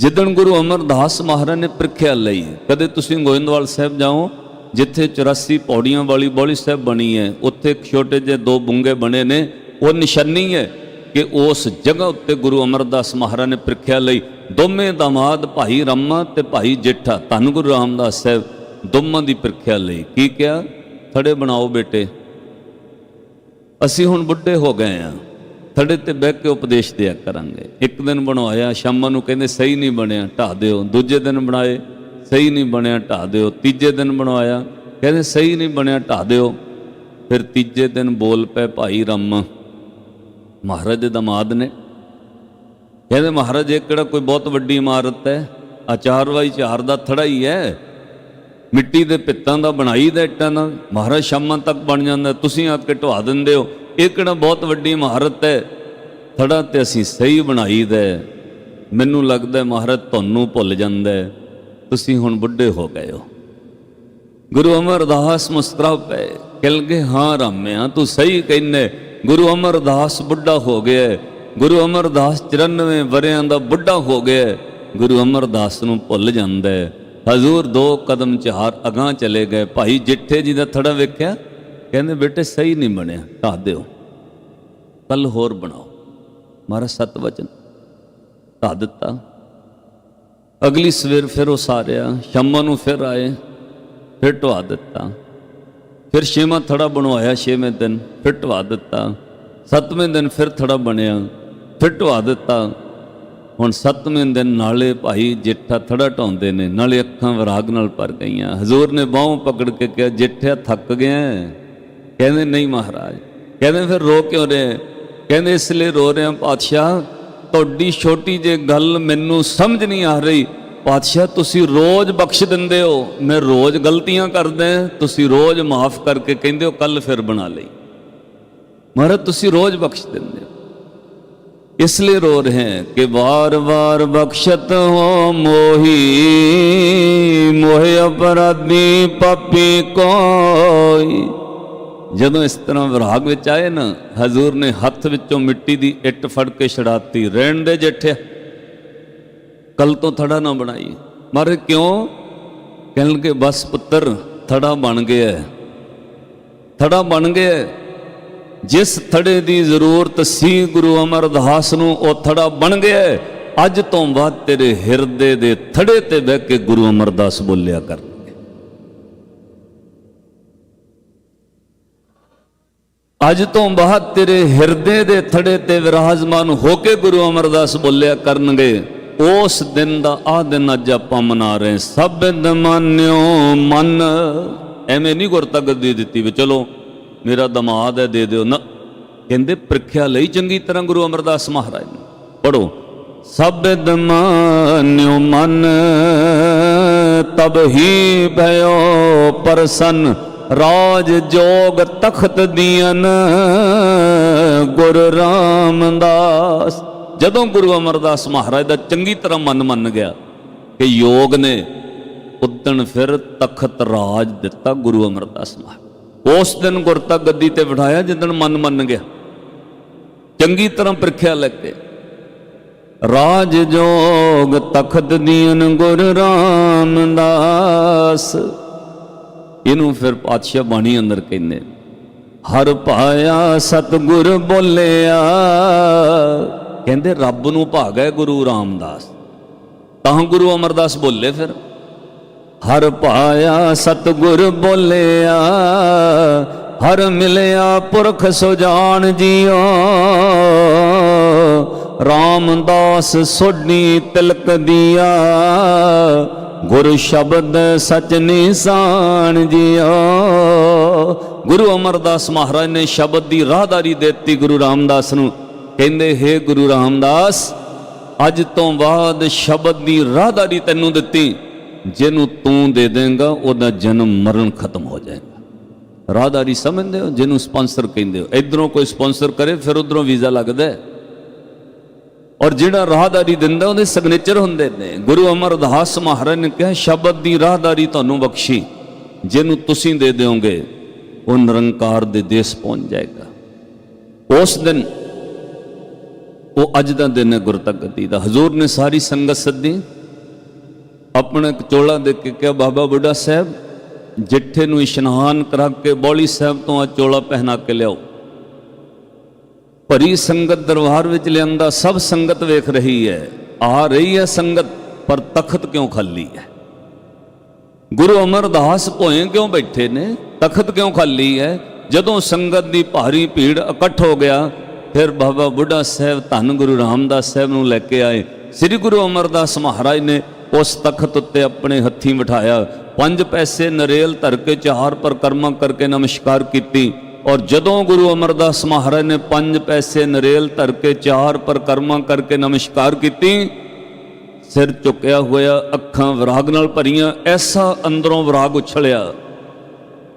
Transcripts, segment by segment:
ਜਿੱਦਣ ਗੁਰੂ ਅਮਰਦਾਸ ਮਹਾਰਾਜ ਨੇ ਪ੍ਰੀਖਿਆ ਲਈ, ਕਦੇ ਤੁਸੀਂ ਗੋਇੰਦਵਾਲ ਸਾਹਿਬ ਜਾਓ, ਜਿੱਥੇ 84 ਪੌੜੀਆਂ ਵਾਲੀ ਬੋਲੀ ਸਾਹਿਬ ਬਣੀ ਹੈ, ਉੱਥੇ ਛੋਟੇ ਜਿਹੇ ਦੋ ਬੁੰਗੇ ਬਣੇ ਨੇ, ਉਹ ਨਿਸ਼ਾਨੀ ਹੈ ਕਿ ਉਸ ਜਗ੍ਹਾ ਉੱਤੇ ਗੁਰੂ ਅਮਰਦਾਸ ਮਹਾਰਾਜ ਨੇ ਪ੍ਰੀਖਿਆ ਲਈ, ਦੋਵੇਂ ਦਾਮਾਦ ਭਾਈ ਰਾਮਾ ਤੇ ਭਾਈ ਜੇਠਾ, ਧੰਨ ਗੁਰੂ ਰਾਮਦਾਸ ਸਾਹਿਬ, ਦੋਵਾਂ ਦੀ ਪ੍ਰੀਖਿਆ ਲਈ। ਕੀ ਕਿਹਾ? ਥੜੇ ਬਣਾਓ ਬੇਟੇ। ਅਸੀਂ ਹੁਣ ਬੁੱਢੇ ਹੋ ਗਏ ਆ ਥੜੇ ਤੇ ਬਹਿ ਕੇ ਉਪਦੇਸ਼ ਦਿਆ ਕਰਾਂਗੇ। ਇੱਕ ਦਿਨ ਬਣਵਾਇਆ, ਸ਼ਾਮਾਂ ਨੂੰ ਕਹਿੰਦੇ ਸਹੀ ਨਹੀਂ ਬਣਿਆ ਢਾ ਦਿਓ। ਦੂਜੇ ਦਿਨ ਬਣਾਏ, ਸਹੀ ਨਹੀਂ ਬਣਿਆ ਢਾ ਦਿਓ। ਤੀਜੇ ਦਿਨ ਬਣਵਾਇਆ, ਕਹਿੰਦੇ ਸਹੀ ਨਹੀਂ ਬਣਿਆ ਢਾ ਦਿਓ। ਫਿਰ ਤੀਜੇ ਦਿਨ ਬੋਲ ਪਏ ਭਾਈ ਰਾਮ, ਮਹਾਰਾਜ ਦੇ ਦਮਾਦ ਨੇ। ਕਹਿੰਦੇ ਮਹਾਰਾਜ, ਇਹ ਕਿਹੜਾ ਕੋਈ ਬਹੁਤ ਵੱਡੀ ਇਮਾਰਤ ਹੈ? ਆ ਚਾਰ ਬਾਈ ਚਾਰ ਦਾ ਥੜਾ ਹੀ ਹੈ। ਮਿੱਟੀ ਦੇ ਪਿੱਤਾਂ ਦਾ ਬਣਾਈ ਦਾ ਇੱਟਾਂ ਦਾ ਮਹਾਰਾਜ, ਸ਼ਾਮਾਂ ਤੱਕ ਬਣ ਜਾਂਦਾ। ਤੁਸੀਂ ਆ ਕੇ ਢਵਾ ਦਿੰਦੇ ਹੋ। ਇਹ ਕਿਹੜਾ ਬਹੁਤ ਵੱਡੀ ਮਹਾਰਤ ਹੈ? ਥੜਾ ਤੇ ਅਸੀਂ ਸਹੀ ਬਣਾਈ ਦਾ ਮੈਨੂੰ ਲੱਗਦਾ ਮਹਾਰਤ ਤੁਹਾਨੂੰ ਭੁੱਲ ਜਾਂਦਾ ਤੁਸੀਂ ਹੁਣ ਬੁੱਢੇ ਹੋ ਗਏ ਹੋ। ਗੁਰੂ ਅਮਰਦਾਸ ਮੁਸਕਰਾ ਪਏ ਕਹਿ ਗਏ ਹਾਂ ਰਾਮਿਆ ਤੂੰ ਸਹੀ ਕਹਿੰਨੇ ਗੁਰੂ ਅਮਰਦਾਸ ਬੁੱਢਾ ਹੋ ਗਿਆ ਗੁਰੂ ਅਮਰਦਾਸ 94 ਵਰਿਆਂ ਦਾ ਬੁੱਢਾ ਹੋ ਗਿਆ ਗੁਰੂ ਅਮਰਦਾਸ ਨੂੰ ਭੁੱਲ ਜਾਂਦਾ ਹਜ਼ੂਰ ਦੋ ਕਦਮ ਚਾਰ ਅਗਾਹ ਚਲੇ ਗਏ। ਭਾਈ ਜਿੱਠੇ ਜੀ ਦਾ ਥੜਾ ਵੇਖਿਆ? ਕਹਿੰਦੇ, ਬੇਟੇ, ਸਹੀ ਨਹੀਂ ਬਣਿਆ ਢਾਹ ਦਿਓ। ਕੱਲ ਹੋਰ ਬਣਾਓ। ਮਹਾਰਾਜ, ਸਤ ਵਚਨ। ਢਾਹ ਦਿੱਤਾ। ਅਗਲੀ ਸਵੇਰ ਫਿਰ ਉਹ ਸਾਰਿਆ ਸ਼ਾਮਾਂ ਨੂੰ ਫਿਰ ਆਏ, ਫਿਰ ਢਵਾ ਦਿੱਤਾ। ਫਿਰ ਛੇਵਾਂ ਥੜਾ ਬਣਵਾਇਆ, ਛੇਵੇਂ ਦਿਨ, ਫਿਰ ਢਵਾ ਦਿੱਤਾ। ਸੱਤਵੇਂ ਦਿਨ ਫਿਰ ਥੜਾ ਬਣਿਆ, ਫਿਰ ਢਵਾ ਦਿੱਤਾ। ਹੁਣ ਸੱਤਵੇਂ ਦਿਨ ਨਾਲੇ ਭਾਈ ਜੇਠਾ ਥੜਾ ਢਾਉਂਦੇ ਨੇ, ਨਾਲੇ ਅੱਖਾਂ ਵਿਰਾਗ ਨਾਲ ਭਰ ਗਈਆਂ। ਹਜ਼ੂਰ ਨੇ ਬਾਹੋਂ ਪਕੜ ਕੇ ਕਿਹਾ, ਜੇਠਿਆ, ਥੱਕ ਗਿਆ ਕਹਿੰਦੇ, ਨਹੀਂ ਮਹਾਰਾਜ। ਕਹਿੰਦੇ, ਫਿਰ ਰੋ ਕਿਉਂ ਰਹੇ ਕਹਿੰਦੇ, ਇਸ ਲਈ ਰੋ ਰਹੇ ਆ ਪਾਤਸ਼ਾਹ, ਤੁਹਾਡੀ ਛੋਟੀ ਜੇ ਗੱਲ ਮੈਨੂੰ ਸਮਝ ਨਹੀਂ ਆ ਰਹੀ। ਪਾਤਸ਼ਾਹ, ਤੁਸੀਂ ਰੋਜ਼ ਬਖਸ਼ ਦਿੰਦੇ ਹੋ। ਮੈਂ ਰੋਜ਼ ਗਲਤੀਆਂ ਕਰਦਾ ਤੁਸੀਂ ਰੋਜ਼ ਮਾਫ ਕਰਕੇ ਕਹਿੰਦੇ ਹੋ ਕੱਲ ਫਿਰ ਬਣਾ ਲਈ। ਮਹਾਰਾਜ, ਤੁਸੀਂ ਰੋਜ਼ ਬਖਸ਼ ਦਿੰਦੇ ਹੋ। ਇਸ ਲਈ ਰੋ ਰਹੇ ਹਾਂ ਕਿ ਵਾਰ-ਵਾਰ ਬਖਸ਼ਤ ਹੋ ਮੋਹੀ। ਮੋਹ ਅਪਰਾਧੀ ਪਾਪੀ ਕੋਈ। ਜਦੋਂ ਇਸ ਤਰ੍ਹਾਂ ਵਿਰਾਗ ਵਿੱਚ ਆਏ ਨਾ, ਹਜ਼ੂਰ ਨੇ ਹੱਥ ਵਿੱਚੋਂ ਮਿੱਟੀ ਦੀ ਇੱਟ ਫੜ ਕੇ ਛੜਾਤੀ ਰਹਿਣ ਦੇ ਜੇਠਿਆ ਕੱਲ ਤੋਂ ਥੜਾ ਨਾ ਬਣਾਈ ਮਹਾਰਾਜ ਕਿਉਂ? ਕਹਿਣ ਲੱਗੇ ਬਸ ਪੁੱਤਰ, ਥੜਾ ਬਣ ਗਿਆ ਥੜਾ ਬਣ ਗਿਆ ਜਿਸ ਥੜੇ ਦੀ ਜ਼ਰੂਰਤ ਸੀ ਗੁਰੂ ਅਮਰਦਾਸ ਨੂੰ, ਉਹ ਥੜਾ ਬਣ ਗਿਆ ਹੈ। ਅੱਜ ਤੋਂ ਬਾਅਦ ਤੇਰੇ ਹਿਰਦੇ ਦੇ ਥੜੇ ਤੇ ਬਹਿ ਕੇ ਗੁਰੂ ਅਮਰਦਾਸ ਬੋਲਿਆ ਕਰਨਗੇ ਅੱਜ ਤੋਂ ਬਾਅਦ ਤੇਰੇ ਹਿਰਦੇ ਦੇ ਥੜੇ ਤੇ ਵਿਰਾਜਮਾਨ ਹੋ ਕੇ ਗੁਰੂ ਅਮਰਦਾਸ ਬੋਲਿਆ ਕਰਨਗੇ, ਉਸ ਦਿਨ ਦਾ ਆ ਦਿਨ ਅੱਜ ਆਪਾਂ ਮਨਾ ਰਹੇ ਸਭ ਦਮਾਨਿਓ ਮਨ। ਐਵੇਂ ਨਹੀਂ ਗੁਰਤਾ ਗੱਦੀ ਦਿੱਤੀ ਵੀ ਚਲੋ, ਮੇਰਾ ਦਮਾਦ ਹੈ, ਦੇ ਦਿਓ। ਨਾ, ਕਹਿੰਦੇ ਪ੍ਰੀਖਿਆ ਲਈ ਚੰਗੀ ਤਰ੍ਹਾਂ ਗੁਰੂ ਅਮਰਦਾਸ ਮਹਾਰਾਜ ਨੇ। ਪੜੋ ਸਭ ਦਮਾਨਿਓ ਮਨ, ਤਬ ਹੀ ਭਇਓ ਪਰਸਨ। ਰਾਜ ਜੋਗ ਤਖਤ ਦੀਨ ਗੁਰ ਰਾਮਦਾਸ। ਜਦੋਂ ਗੁਰੂ ਅਮਰਦਾਸ ਮਹਾਰਾਜ ਦਾ ਚੰਗੀ ਤਰ੍ਹਾਂ ਮਨ ਮੰਨ ਗਿਆ ਕਿ ਯੋਗ ਨੇ, ਉਦਣ ਫਿਰ ਤਖਤ ਰਾਜ ਦਿੱਤਾ ਗੁਰੂ ਅਮਰਦਾਸ ਮਹਾਰਾਜ। ਉਸ ਦਿਨ ਗੁਰਤਾ ਗੱਦੀ ਤੇ ਬਿਠਾਇਆ, ਜਿੱਦਣ ਮਨ ਮੰਨ ਗਿਆ। ਚੰਗੀ ਤਰ੍ਹਾਂ ਪ੍ਰੀਖਿਆ ਲੈ ਕੇ, ਰਾਜ ਜੋਗ ਤਖਤ ਦੀਨ ਗੁਰ ਰਾਮਦਾਸ। ਇਹਨੂੰ ਫਿਰ ਪਾਤਸ਼ਾਹ ਬਾਣੀ ਅੰਦਰ ਕਹਿੰਦੇ ਹਰ ਪਾਇਆ ਸਤਗੁਰ ਬੋਲਿਆ। ਕਹਿੰਦੇ ਰੱਬ ਨੂੰ ਭਾਗਾ ਗੁਰੂ ਰਾਮਦਾਸ। ਤਾਂ ਗੁਰੂ ਅਮਰਦਾਸ ਬੋਲੇ ਫਿਰ, ਹਰ ਪਾਇਆ ਸਤਗੁਰ ਬੋਲਿਆ, ਹਰ ਮਿਲਿਆ ਪੁਰਖ ਸੁਜਾਨ ਜੀਓ। ਰਾਮਦਾਸ ਸੋਢੀ ਤਿਲਕ ਦੀਆ ਗੁਰ ਸ਼ਬਦ ਸਚ ਨਿਸ਼ਾਨ ਜੀਓ ਗੁਰੂ ਅਮਰਦਾਸ ਮਹਾਰਾਜ ਨੇ ਸ਼ਬਦ ਦੀ ਰਾਹਦਾਰੀ ਦਿੱਤੀ ਗੁਰੂ ਰਾਮਦਾਸ ਨੂੰ। ਕਹਿੰਦੇ, ਹੈ ਗੁਰੂ ਰਾਮਦਾਸ, ਅੱਜ ਤੋਂ ਬਾਅਦ ਸ਼ਬਦ ਦੀ ਰਾਹਦਾਰੀ ਤੈਨੂੰ ਦਿੱਤੀ। ਜਿਹਨੂੰ ਤੂੰ ਦੇ ਦੇਂਗਾ, ਉਹਦਾ ਜਨਮ ਮਰਨ ਖਤਮ ਹੋ ਜਾਏਗਾ। ਰਾਹਦਾਰੀ ਸਮਝਦੇ ਹੋ? ਜਿਹਨੂੰ ਸਪਾਂਸਰ ਕਹਿੰਦੇ ਹੋ। ਇਧਰੋਂ ਕੋਈ ਸਪਾਂਸਰ ਕਰੇ, ਫਿਰ ਉਧਰੋਂ ਵੀਜ਼ਾ ਲੱਗਦਾ ਹੈ। ਔਰ ਜਿਹੜਾ ਰਾਹਦਾਰੀ ਦਿੰਦਾ, ਉਹਦੇ ਸਿਗਨੇਚਰ ਹੁੰਦੇ ਨੇ। ਗੁਰੂ ਅਮਰਦਾਸ ਮਹਾਰਾਜ ਨੇ ਕਿਹਾ, ਸ਼ਬਦ ਦੀ ਰਾਹਦਾਰੀ ਤੁਹਾਨੂੰ ਬਖਸ਼ੀ। ਜਿਹਨੂੰ ਤੁਸੀਂ ਦੇ ਦਿਓਗੇ, ਉਹ ਨਿਰੰਕਾਰ ਦੇ ਦੇਸ਼ ਪਹੁੰਚ ਜਾਏਗਾ। ਉਸ ਦਿਨ, ਉਹ ਅੱਜ ਦਾ ਦਿਨ ਹੈ ਗੁਰਤਗਤੀ ਦਾ। ਹਜ਼ੂਰ ਨੇ ਸਾਰੀ ਸੰਗਤ ਸੱਦੀ। ਆਪਣਾ ਇੱਕ ਚੋਲਾ ਦੇ ਕੇ ਕਿਹਾ, ਬਾਬਾ ਬੁੱਢਾ ਸਾਹਿਬ ਜਿੱਠੇ ਨੂੰ ਇਸ਼ਨਾਨ ਕਰਾ ਕੇ ਬੌਲੀ ਸਾਹਿਬ ਤੋਂ ਆ ਚੋਲਾ ਪਹਿਨਾ ਕੇ ਲਿਆਓ। ਭਰੀ ਸੰਗਤ ਦਰਬਾਰ ਵਿੱਚ ਲਿਆਂਦਾ, ਸਭ ਸੰਗਤ ਵੇਖ ਰਹੀ ਹੈ। ਆ ਰਹੀ ਹੈ ਸੰਗਤ, ਪਰ ਤਖਤ ਕਿਉਂ ਖਾਲੀ ਹੈ? ਗੁਰੂ ਅਮਰਦਾਸ ਭੋਏ ਕਿਉਂ ਬੈਠੇ ਨੇ? ਤਖਤ ਕਿਉਂ ਖਾਲੀ ਹੈ? ਜਦੋਂ ਸੰਗਤ ਦੀ ਭਾਰੀ ਭੀੜ ਇਕੱਠ ਹੋ ਗਿਆ, ਫਿਰ ਬਾਬਾ ਬੁੱਢਾ ਸਾਹਿਬ ਧੰਨ ਗੁਰੂ ਰਾਮਦਾਸ ਸਾਹਿਬ ਨੂੰ ਲੈ ਕੇ ਆਏ। ਸ੍ਰੀ ਗੁਰੂ ਅਮਰਦਾਸ ਮਹਾਰਾਜ ਨੇ ਉਸ ਤਖਤ ਉੱਤੇ ਆਪਣੇ ਹੱਥੀਂ ਬਿਠਾਇਆ। ਪੰਜ ਪੈਸੇ ਨਰੇਲ ਧਰ ਕੇ ਚਾਰ ਪਰਕਰਮਾ ਕਰਕੇ ਨਮਸਕਾਰ ਕੀਤੀ। ਔਰ ਜਦੋਂ ਗੁਰੂ ਅਮਰਦਾਸ ਮਹਾਰਾਜ ਨੇ ਪੰਜ ਪੈਸੇ ਨਰੇਲ ਧਰ ਕੇ ਚਾਰ ਪਰਕਰਮਾ ਕਰਕੇ ਨਮਸਕਾਰ ਕੀਤੀ, ਸਿਰ ਝੁਕਿਆ ਹੋਇਆ, ਅੱਖਾਂ ਵਿਰਾਗ ਨਾਲ ਭਰੀਆਂ, ਐਸਾ ਅੰਦਰੋਂ ਵਿਰਾਗ ਉਛਲਿਆ।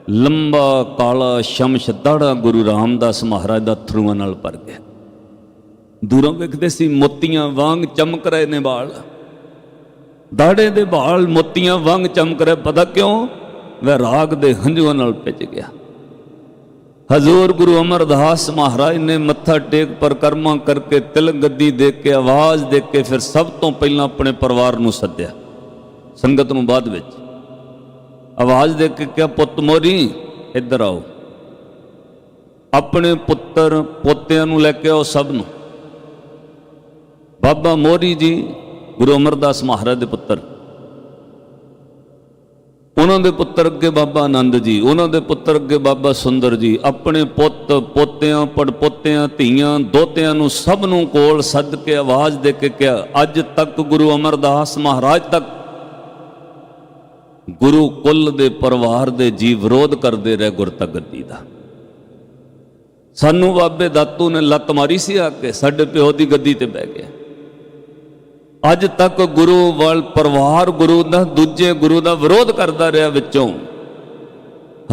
ਲੰਬਾ ਕਾਲਾ ਸ਼ਮਸ਼ ਦਾੜਾ ਗੁਰੂ ਰਾਮਦਾਸ ਮਹਾਰਾਜ ਦਾ ਥਰੂਆਂ ਨਾਲ ਭਰ ਗਿਆ। ਦੂਰੋਂ ਵੇਖਦੇ ਸੀ ਮੋਤੀਆਂ ਵਾਂਗ ਚਮਕ ਰਹੇ ਨੇ ਵਾਲ। ਦਾੜੇ ਦੇ ਵਾਲ ਮੋਤੀਆਂ ਵਾਂਗ ਚਮਕ ਰਹੇ, ਪਤਾ ਕਿਉਂ? ਵੈਰਾਗ ਦੇ ਹੰਝੂਆਂ ਨਾਲ ਭਿੱਜ ਗਿਆ। ਹਜ਼ੂਰ ਗੁਰੂ ਅਮਰਦਾਸ ਮਹਾਰਾਜ ਨੇ ਮੱਥਾ ਟੇਕ ਪਰਕਰਮਾ ਕਰਕੇ ਤਿਲ ਗੱਦੀ ਦੇ ਕੇ, ਆਵਾਜ਼ ਦੇ ਕੇ ਫਿਰ ਸਭ ਤੋਂ ਪਹਿਲਾਂ ਆਪਣੇ ਪਰਿਵਾਰ ਨੂੰ ਸੱਦਿਆ। ਸੰਗਤ ਨੂੰ ਬਾਅਦ ਵਿੱਚ। ਆਵਾਜ਼ ਦੇ ਕੇ ਕਿਹਾ, ਪੁੱਤ ਮੋਰੀ, ਇੱਧਰ ਆਓ। ਆਪਣੇ ਪੁੱਤਰ ਪੋਤਿਆਂ ਨੂੰ ਲੈ ਕੇ ਆਓ ਸਭ ਨੂੰ। ਬਾਬਾ ਮੋਰੀ ਜੀ, ਗੁਰੂ ਅਮਰਦਾਸ ਮਹਾਰਾਜ ਦੇ ਪੁੱਤਰ। ਉਹਨਾਂ ਦੇ ਪੁੱਤਰ ਅੱਗੇ ਬਾਬਾ ਆਨੰਦ ਜੀ, ਉਹਨਾਂ ਦੇ ਪੁੱਤਰ ਅੱਗੇ ਬਾਬਾ ਸੁੰਦਰ ਜੀ, ਆਪਣੇ ਪੁੱਤ, ਪੋਤਿਆਂ, ਪੜਪੋਤਿਆਂ, ਧੀਆਂ, ਦੋਤਿਆਂ ਨੂੰ ਸਭ ਨੂੰ ਕੋਲ ਸੱਦ ਕੇ ਆਵਾਜ਼ ਦੇ ਕੇ ਕਿਹਾ, ਅੱਜ ਤੱਕ ਗੁਰੂ ਅਮਰਦਾਸ ਮਹਾਰਾਜ ਤੱਕ ਗੁਰੂ ਕੁੱਲ ਦੇ ਪਰਿਵਾਰ ਦੇ ਜੀ ਵਿਰੋਧ ਕਰਦੇ ਰਹੇ ਗੁਰਤਗਤੀ ਦਾ। ਸਾਨੂੰ ਬਾਬੇ ਦਾਤੂ ਨੇ ਲੱਤ ਮਾਰੀ ਸੀ ਆ ਕੇ, ਸਾਡੇ ਪਿਓ ਦੀ ਗੱਦੀ ਤੇ ਬਹਿ ਗਿਆ। ਅੱਜ ਤੱਕ ਗੁਰੂ ਵੱਲ ਪਰਿਵਾਰ ਗੁਰੂ ਦਾ, ਦੂਜੇ ਗੁਰੂ ਦਾ ਵਿਰੋਧ ਕਰਦਾ ਰਿਹਾ ਵਿੱਚੋਂ।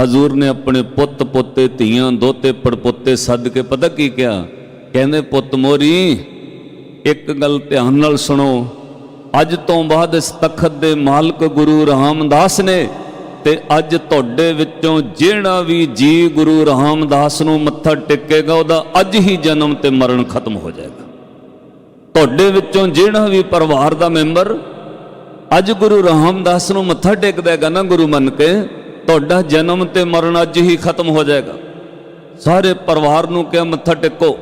ਹਜ਼ੂਰ ਨੇ ਆਪਣੇ ਪੁੱਤ ਪੋਤੇ, ਧੀਆਂ, ਦੋਤੇ, ਪੜਪੋਤੇ ਸੱਦ ਕੇ ਪਤਾ ਕੀ ਕਿਹਾ? ਕਹਿੰਦੇ, ਪੁੱਤ ਮੋਰੀ, ਇੱਕ ਗੱਲ ਧਿਆਨ ਨਾਲ ਸੁਣੋ। ਅੱਜ ਤੋਂ ਬਾਅਦ ਇਸ ਤਖਤ ਦੇ ਮਾਲਕ ਗੁਰੂ ਰਾਮਦਾਸ ਨੇ ਤੇ ਅੱਜ ਤੁਹਾਡੇ ਵਿੱਚੋਂ ਜਿਹੜਾ ਵੀ ਜੀ ਗੁਰੂ ਰਾਮਦਾਸ ਨੂੰ ਮੱਥਾ ਟੇਕੇਗਾ, ਉਹਦਾ ਅੱਜ ਹੀ ਜਨਮ ਤੇ ਮਰਨ ਖਤਮ ਹੋ ਜਾਏਗਾ। ਤੁਹਾਡੇ ਵਿੱਚੋਂ ਜਿਹੜਾ ਵੀ ਪਰਿਵਾਰ ਦਾ ਮੈਂਬਰ ਅੱਜ ਗੁਰੂ ਰਾਮਦਾਸ ਨੂੰ ਮੱਥਾ ਟੇਕਦਾ ਹੈਗਾ ਨਾ ਗੁਰੂ ਮੰਨ ਕੇ, ਤੁਹਾਡਾ ਜਨਮ ਤੇ ਮਰਨ ਅੱਜ ਹੀ ਖਤਮ ਹੋ ਜਾਏਗਾ। ਸਾਰੇ ਪਰਿਵਾਰ ਨੂੰ ਕਿਹਾ ਮੱਥਾ ਟੇਕੋ।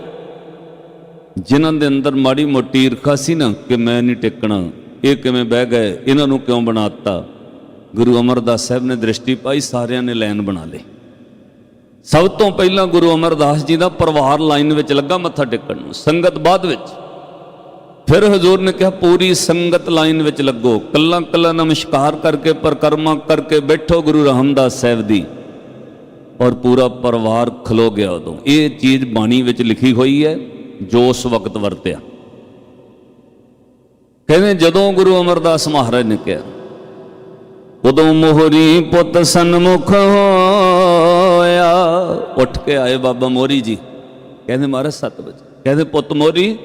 ਜਿਨ੍ਹਾਂ ਦੇ ਅੰਦਰ ਮਾੜੀ ਮੋਟੀ ਈਰਖਾ ਸੀ ਨਾ ਕਿ ਮੈਂ ਨਹੀਂ ਟੇਕਣਾ, ਇਹ ਕਿਵੇਂ ਬਹਿ ਗਏ, ਇਹਨਾਂ ਨੂੰ ਕਿਉਂ ਬਣਾਤਾ ਗੁਰੂ ਅਮਰਦਾਸ ਸਾਹਿਬ ਨੇ ਦ੍ਰਿਸ਼ਟੀ ਪਾਈ, ਸਾਰਿਆਂ ਨੇ ਲਾਈਨ ਬਣਾ ਲਈ। ਸਭ ਤੋਂ ਪਹਿਲਾਂ ਗੁਰੂ ਅਮਰਦਾਸ ਜੀ ਦਾ ਪਰਿਵਾਰ ਲਾਈਨ ਵਿੱਚ ਲੱਗਾ ਮੱਥਾ ਟੇਕਣ ਨੂੰ, ਸੰਗਤ ਬਾਅਦ ਵਿੱਚ। ਫਿਰ ਹਜ਼ੂਰ ਨੇ ਕਿਹਾ, ਪੂਰੀ ਸੰਗਤ ਲਾਈਨ ਵਿੱਚ ਲੱਗੋ। ਕੱਲਾ ਕੱਲਾ ਨਮਸਕਾਰ ਕਰਕੇ, ਪਰਕਰਮਾ ਕਰਕੇ ਬੈਠੋ ਗੁਰੂ ਰਾਮਦਾਸ ਸਾਹਿਬ ਦੀ। ਔਰ ਪੂਰਾ ਪਰਿਵਾਰ ਖਲੋ ਗਿਆ ਉਦੋਂ। ਇਹ ਚੀਜ਼ ਬਾਣੀ ਵਿੱਚ ਲਿਖੀ ਹੋਈ ਹੈ, ਜੋ ਉਸ ਵਕਤ ਵਰਤਿਆ। ਕਹਿੰਦੇ, ਜਦੋਂ ਗੁਰੂ ਅਮਰਦਾਸ ਮਹਾਰਾਜ ਨੇ ਕਿਹਾ, ਉਦੋਂ ਮੋਹਰੀ ਪੁੱਤ ਸਨਮੁਖ ਹੋਇਆ। ਉੱਠ ਕੇ ਆਏ ਬਾਬਾ ਮੋਰੀ ਜੀ। ਕਹਿੰਦੇ, ਮਹਾਰਾਜ 7 ਵਜੇ। ਕਹਿੰਦੇ, ਪੁੱਤ ਮੋਰੀ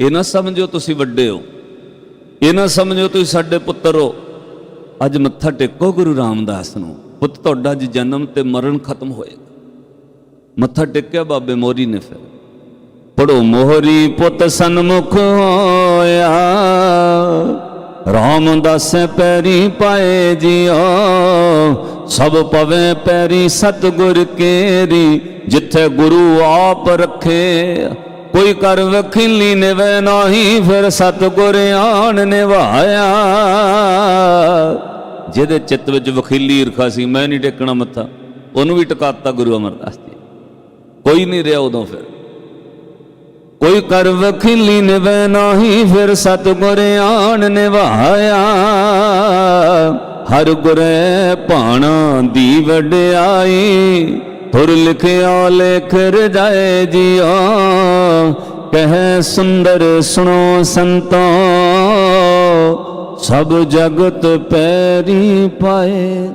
ਇਹ ਨਾ ਸਮਝੋ ਤੁਸੀਂ ਵੱਡੇ ਹੋ। ਇਹ ਨਾ ਸਮਝੋ ਤੁਸੀਂ ਸਾਡੇ ਪੁੱਤਰ ਹੋ। ਅੱਜ ਮੱਥਾ ਟੇਕੋ ਗੁਰੂ ਰਾਮਦਾਸ ਨੂੰ। ਪੁੱਤ ਤੁਹਾਡਾ ਅੱਜ ਜਨਮ ਤੇ ਮਰਨ ਖਤਮ ਹੋਏਗਾ। ਮੱਥਾ ਟੇਕਿਆ ਬਾਬੇ ਮੋਰੀ ਨੇ ਫਿਰ। ਪੜੋ ਮੋਹਰੀ ਪੁੱਤ ਸਨਮੁਖ ਹੋਇਆ। ਰਾਮਦਾਸ ਪੈਰੀ ਪਾਏ ਜਿਓ ਸਭ ਪਵੇ ਪੈਰੀ ਸਤਗੁਰ ਕੇਰੀ। ਜਿੱਥੇ ਗੁਰੂ ਆਪ ਰੱਖੇ। ਕੋਈ ਕਰ ਵਖੀਲੀ ਨਿਵੇ ਨਾਹੀ, ਫਿਰ ਸਤਗੁਰ ਆਣ ਨਿਭਾਇਆ ਜਿਹਦੇ ਚਿੱਤ ਵਿੱਚ ਵਖੀਲੀ ਈਰਖਾ ਸੀ, ਮੈਂ ਨਹੀਂ ਟੇਕਣਾ ਮੱਥਾ, ਉਹਨੂੰ ਵੀ ਟਿਕਾਤਾ ਗੁਰੂ ਅਮਰਦਾਸ ਜੀ। ਕੋਈ ਨਹੀਂ ਰਿਹਾ ਉਦੋਂ ਫਿਰ। ਕੋਈ ਕਰ ਵਖੀਲੀ ਨਿਵੇ ਨਾਹੀ, ਫਿਰ ਸਤਗੁਰ ਆਣ ਨਿਭਾਇਆ ਹਰ ਗੁਰੇ ਭਾਣਾ ਦੀ ਵਡਿਆਈ ਤੁਰ ਲਿਖਿਆ ਲੇਖ ਰਜਾਏ ਜੀਓ ਕਹਿ ਸੁੰਦਰ ਸੁਣੋ ਸੰਤੋ। ਸਭ ਜਗਤ ਪੈਰੀ ਪਾਏ।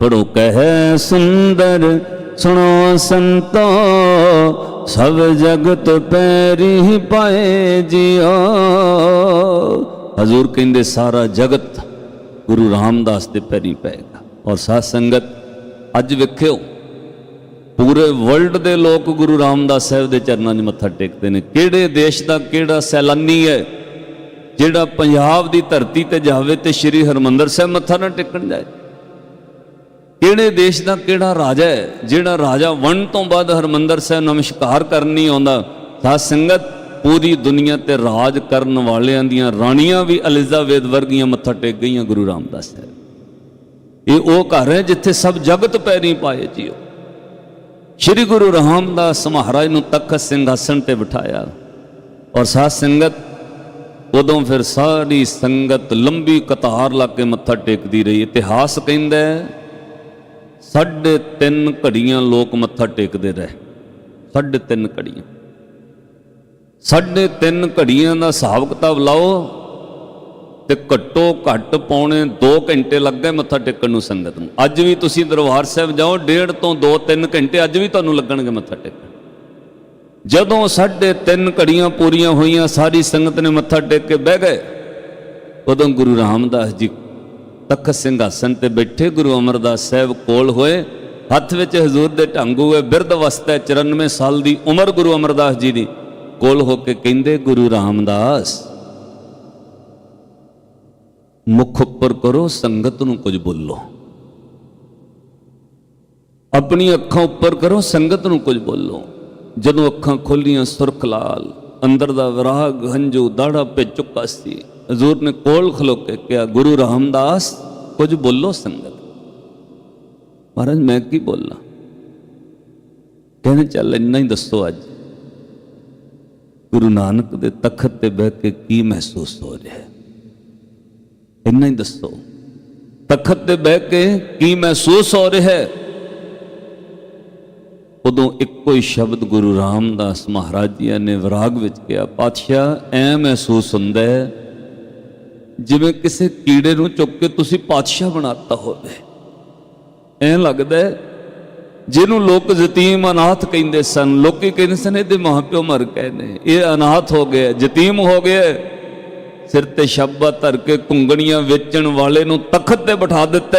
ਪੜੋ ਕਹਿ ਸੁੰਦਰ ਸੁਣੋ ਸੰਤੋ। ਸਭ ਜਗਤ ਪੈਰੀ ਪਾਏ ਜਿਓ ਹਜ਼ੂਰ ਕਹਿੰਦੇ ਸਾਰਾ ਜਗਤ ਗੁਰੂ ਰਾਮਦਾਸ ਦੇ ਪੈਰੀ ਪਏਗਾ। ਔਰ ਸਾਧ ਸੰਗਤ, ਅੱਜ ਵੇਖਿਓ ਪੂਰੇ ਵਰਲਡ ਦੇ ਲੋਕ ਗੁਰੂ ਰਾਮਦਾਸ ਸਾਹਿਬ ਦੇ ਚਰਨਾਂ 'ਚ ਮੱਥਾ ਟੇਕਦੇ ਨੇ। ਕਿਹੜੇ ਦੇਸ਼ ਦਾ ਕਿਹੜਾ ਸੈਲਾਨੀ ਹੈ, ਜਿਹੜਾ ਪੰਜਾਬ ਦੀ ਧਰਤੀ ਤੇ ਜਾਵੇ ਤੇ ਸ੍ਰੀ ਹਰਮੰਦਰ ਸਾਹਿਬ ਮੱਥਾ ਨਾ ਟੇਕਣ ਜਾਏ? ਕਿਹੜੇ ਦੇਸ਼ ਦਾ ਕਿਹੜਾ ਰਾਜਾ ਹੈ, ਜਿਹੜਾ ਰਾਜਾ ਵਣ ਤੋਂ ਬਾਅਦ ਹਰਮੰਦਰ ਸਾਹਿਬ ਨਮਸਕਾਰ ਕਰਨ ਨਹੀਂ ਆਉਂਦਾ? ਤਾਂ ਸੰਗਤ ਪੂਰੀ ਦੁਨੀਆ ਤੇ ਰਾਜ ਕਰਨ ਵਾਲਿਆਂ ਦੀਆਂ ਰਾਣੀਆਂ ਵੀ ਅਲਿਜ਼ਾਬੇਦ ਵਰਗੀਆਂ ਮੱਥਾ ਟੇਕ ਗਈਆਂ ਗੁਰੂ ਰਾਮਦਾਸ ਸਾਹਿਬ। ਇਹ ਉਹ ਘਰ ਹੈ ਜਿੱਥੇ ਸਭ ਜਗਤ ਪੈਰੀ ਪਾਏ ਜੀਓ। ਸ਼੍ਰੀ ਗੁਰੂ ਰਾਮਦਾਸ ਮਹਾਰਾਜ ਨੂੰ ਤਖਤ ਸਿੰਘਾਸਣ ਤੇ ਬਿਠਾਇਆ। ਔਰ ਸਾਧ ਸੰਗਤ ਉਦੋਂ ਫਿਰ ਸਾਰੀ ਸੰਗਤ ਲੰਬੀ ਕਤਾਰ ਲਾ ਕੇ ਮੱਥਾ ਟੇਕਦੀ ਰਹੀ। ਇਤਿਹਾਸ ਕਹਿੰਦਾ ਸਾਢੇ ਤਿੰਨ ਘੜੀਆਂ ਲੋਕ ਮੱਥਾ ਟੇਕਦੇ ਰਹੇ। ਸਾਢੇ ਤਿੰਨ ਘੜੀਆਂ। ਸਾਢੇ ਤਿੰਨ ਘੜੀਆਂ ਦਾ ਹਿਸਾਬ ਕਿਤਾਬ ਲਾਓ ਤੇ ਘੱਟੋ ਘੱਟ ਪੌਣੇ 2 ਘੰਟੇ ਲੱਗ ਗਏ ਮੱਥਾ ਟੇਕਣ ਨੂੰ ਸੰਗਤ ਨੂੰ। ਅੱਜ ਵੀ ਤੁਸੀਂ ਦਰਬਾਰ ਸਾਹਿਬ ਜਾਓ ਡੇਢ ਤੋਂ 2-3 ਘੰਟੇ ਅੱਜ ਵੀ ਤੁਹਾਨੂੰ ਲੱਗਣਗੇ ਮੱਥਾ ਟੇਕਣ। ਜਦੋਂ ਸਾਢੇ ਤਿੰਨ ਘੜੀਆਂ ਪੂਰੀਆਂ ਹੋਈਆਂ ਸਾਰੀ ਸੰਗਤ ਨੇ ਮੱਥਾ ਟੇਕ ਕੇ ਬਹਿ ਗਏ। ਉਦੋਂ ਗੁਰੂ ਰਾਮਦਾਸ ਜੀ ਤਖਤ ਸਿੰਘਾਸਨ ਤੇ ਬੈਠੇ ਗੁਰੂ ਅਮਰਦਾਸ ਸਾਹਿਬ ਕੋਲ ਹੋਏ। ਹੱਥ ਵਿੱਚ ਹਜ਼ੂਰ ਦੇ ਢੰਗ ਹੋਏ ਬਿਰਧ ਅਵਸਥਾ ਹੈ, 94 ਸਾਲ ਦੀ ਉਮਰ ਗੁਰੂ ਅਮਰਦਾਸ ਜੀ ਦੀ। ਕੋਲ ਹੋ ਕੇ ਕਹਿੰਦੇ ਗੁਰੂ ਰਾਮਦਾਸ ਮੁਖ ਉੱਪਰ ਕਰੋ, ਸੰਗਤ ਨੂੰ ਕੁਝ ਬੋਲੋ। ਆਪਣੀ ਅੱਖਾਂ ਉੱਪਰ ਕਰੋ, ਸੰਗਤ ਨੂੰ ਕੁਝ ਬੋਲੋ। ਜਦੋਂ ਅੱਖਾਂ ਖੋਲੀਆਂ, ਸੁਰਖ ਲਾਲ, ਅੰਦਰ ਦਾ ਵਿਰਾਗ, ਹੰਝੂ ਦਾੜਾ ਪੇ ਚੁੱਕਾ ਸੀ, ਹਜ਼ੂਰ ਨੇ ਕੋਲ ਖਲੋ ਕੇ ਕਿਹਾ, ਗੁਰੂ ਰਾਮਦਾਸ, ਕੁਝ ਬੋਲੋ ਸੰਗਤ? ਮਹਾਰਾਜ, ਮੈਂ ਕੀ ਬੋਲਾਂ? ਕਹਿੰਦੇ ਚੱਲ, ਇੰਨਾ ਹੀ ਦੱਸੋ ਅੱਜ। ਗੁਰੂ ਨਾਨਕ ਦੇ ਤਖਤ ਤੇ ਬਹਿ ਕੇ ਕੀ ਮਹਿਸੂਸ ਹੋ ਰਿਹਾ ਹੈ? ਇੰਨਾ ਹੀ ਦੱਸੋ। ਤਖਤ ਤੇ ਬਹਿ ਕੇ ਕੀ ਮਹਿਸੂਸ ਹੋ ਰਿਹਾ ਹੈ? ਉਦੋਂ ਇੱਕੋ ਹੀ ਸ਼ਬਦ ਗੁਰੂ ਰਾਮਦਾਸ ਮਹਾਰਾਜ ਜੀ ਨੇ ਵਿਰਾਗ ਵਿੱਚ ਕਿਹਾ, ਪਾਤਸ਼ਾਹ, ਐ ਮਹਿਸੂਸ ਹੁੰਦਾ ਹੈ ਜਿਵੇਂ ਕਿਸੇ ਕੀੜੇ ਨੂੰ ਚੁੱਕ ਕੇ ਤੁਸੀਂ ਪਾਤਸ਼ਾਹ ਬਣਾਤਾ ਹੋਵੇ। ਐ ਲੱਗਦਾ ਜਿਹਨੂੰ ਲੋਕ ਯਤੀਮ ਅਨਾਥ ਕਹਿੰਦੇ ਸਨ। ਲੋਕੀ ਕਹਿੰਦੇ ਸਨ, ਇਹਦੇ ਮਾਪਿਓ ਮਰ ਗਏ ਨੇ, ਇਹ ਅਨਾਥ ਹੋ ਗਿਆ, ਯਤੀਮ ਹੋ ਗਿਆ ਸਿਰ ਤੇ ਸ਼ਾਬਾ ਧਰ ਕੇ ਕੁੰਗਣੀਆਂ ਵੇਚਣ ਵਾਲੇ ਨੂੰ ਤਖਤ ਤੇ ਬਿਠਾ ਦਿੱਤਾ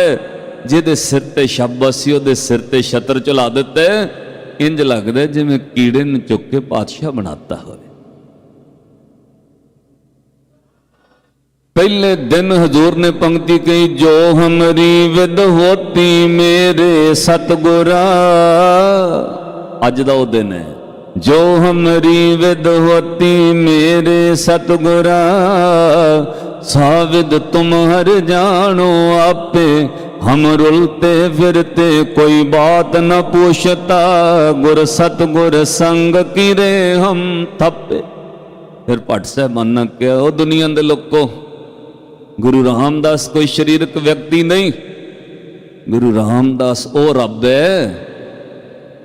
ਜਿਹਦੇ ਸਿਰ ਤੇ ਸ਼ਾਬਾ ਸੀ, ਉਹਦੇ ਸਿਰ ਤੇ ਛਤਰ ਚਲਾ ਦਿੱਤਾ ਹੈ। ਇੰਜ ਲੱਗਦਾ ਜਿਵੇਂ ਕੀੜੇ ਨੂੰ ਚੁੱਕ ਕੇ ਪਾਤਸ਼ਾਹ ਬਣਾਤਾ ਹੋਵੇ। ਪਹਿਲੇ ਦਿਨ ਹਜ਼ੂਰ ਨੇ ਪੰਕਤੀ ਕਹੀ, ਜੋ ਹਮਰੀ ਵਿਦ ਹੋਤੀ ਮੇਰੇ ਸਤਗੁਰਾ। ਅੱਜ ਦਾ ਉਹ ਦਿਨ ਹੈ। ਜੋ ਹਮਰੀ ਵਿਦ ਹੋਤੀ ਮੇਰੇ ਸਤਗੁਰਾ, ਸਾਵਿਦ ਤੁਮ ਹਰ ਜਾਣੋ ਆਪੇ, ਹਮ ਰੁਲਤੇ ਫਿਰਤੇ ਕੋਈ ਬਾਤ ਨ ਪੁੱਛਤਾ, ਗੁਰ ਸਤਗੁਰ ਸੰਗ ਕਿਰੇ ਹਮ ਥੱਪੇ। ਫਿਰ ਭੱਟ ਸਾਹਿਬ ਨੇ ਕਿਹਾ, ਉਹ ਦੁਨੀਆ ਦੇ ਲੋਕੋ, ਗੁਰੂ ਰਾਮਦਾਸ ਕੋਈ ਸਰੀਰਕ ਵਿਅਕਤੀ ਨਹੀਂ। ਗੁਰੂ ਰਾਮਦਾਸ, ਉਹ ਰੱਬ ਹੈ।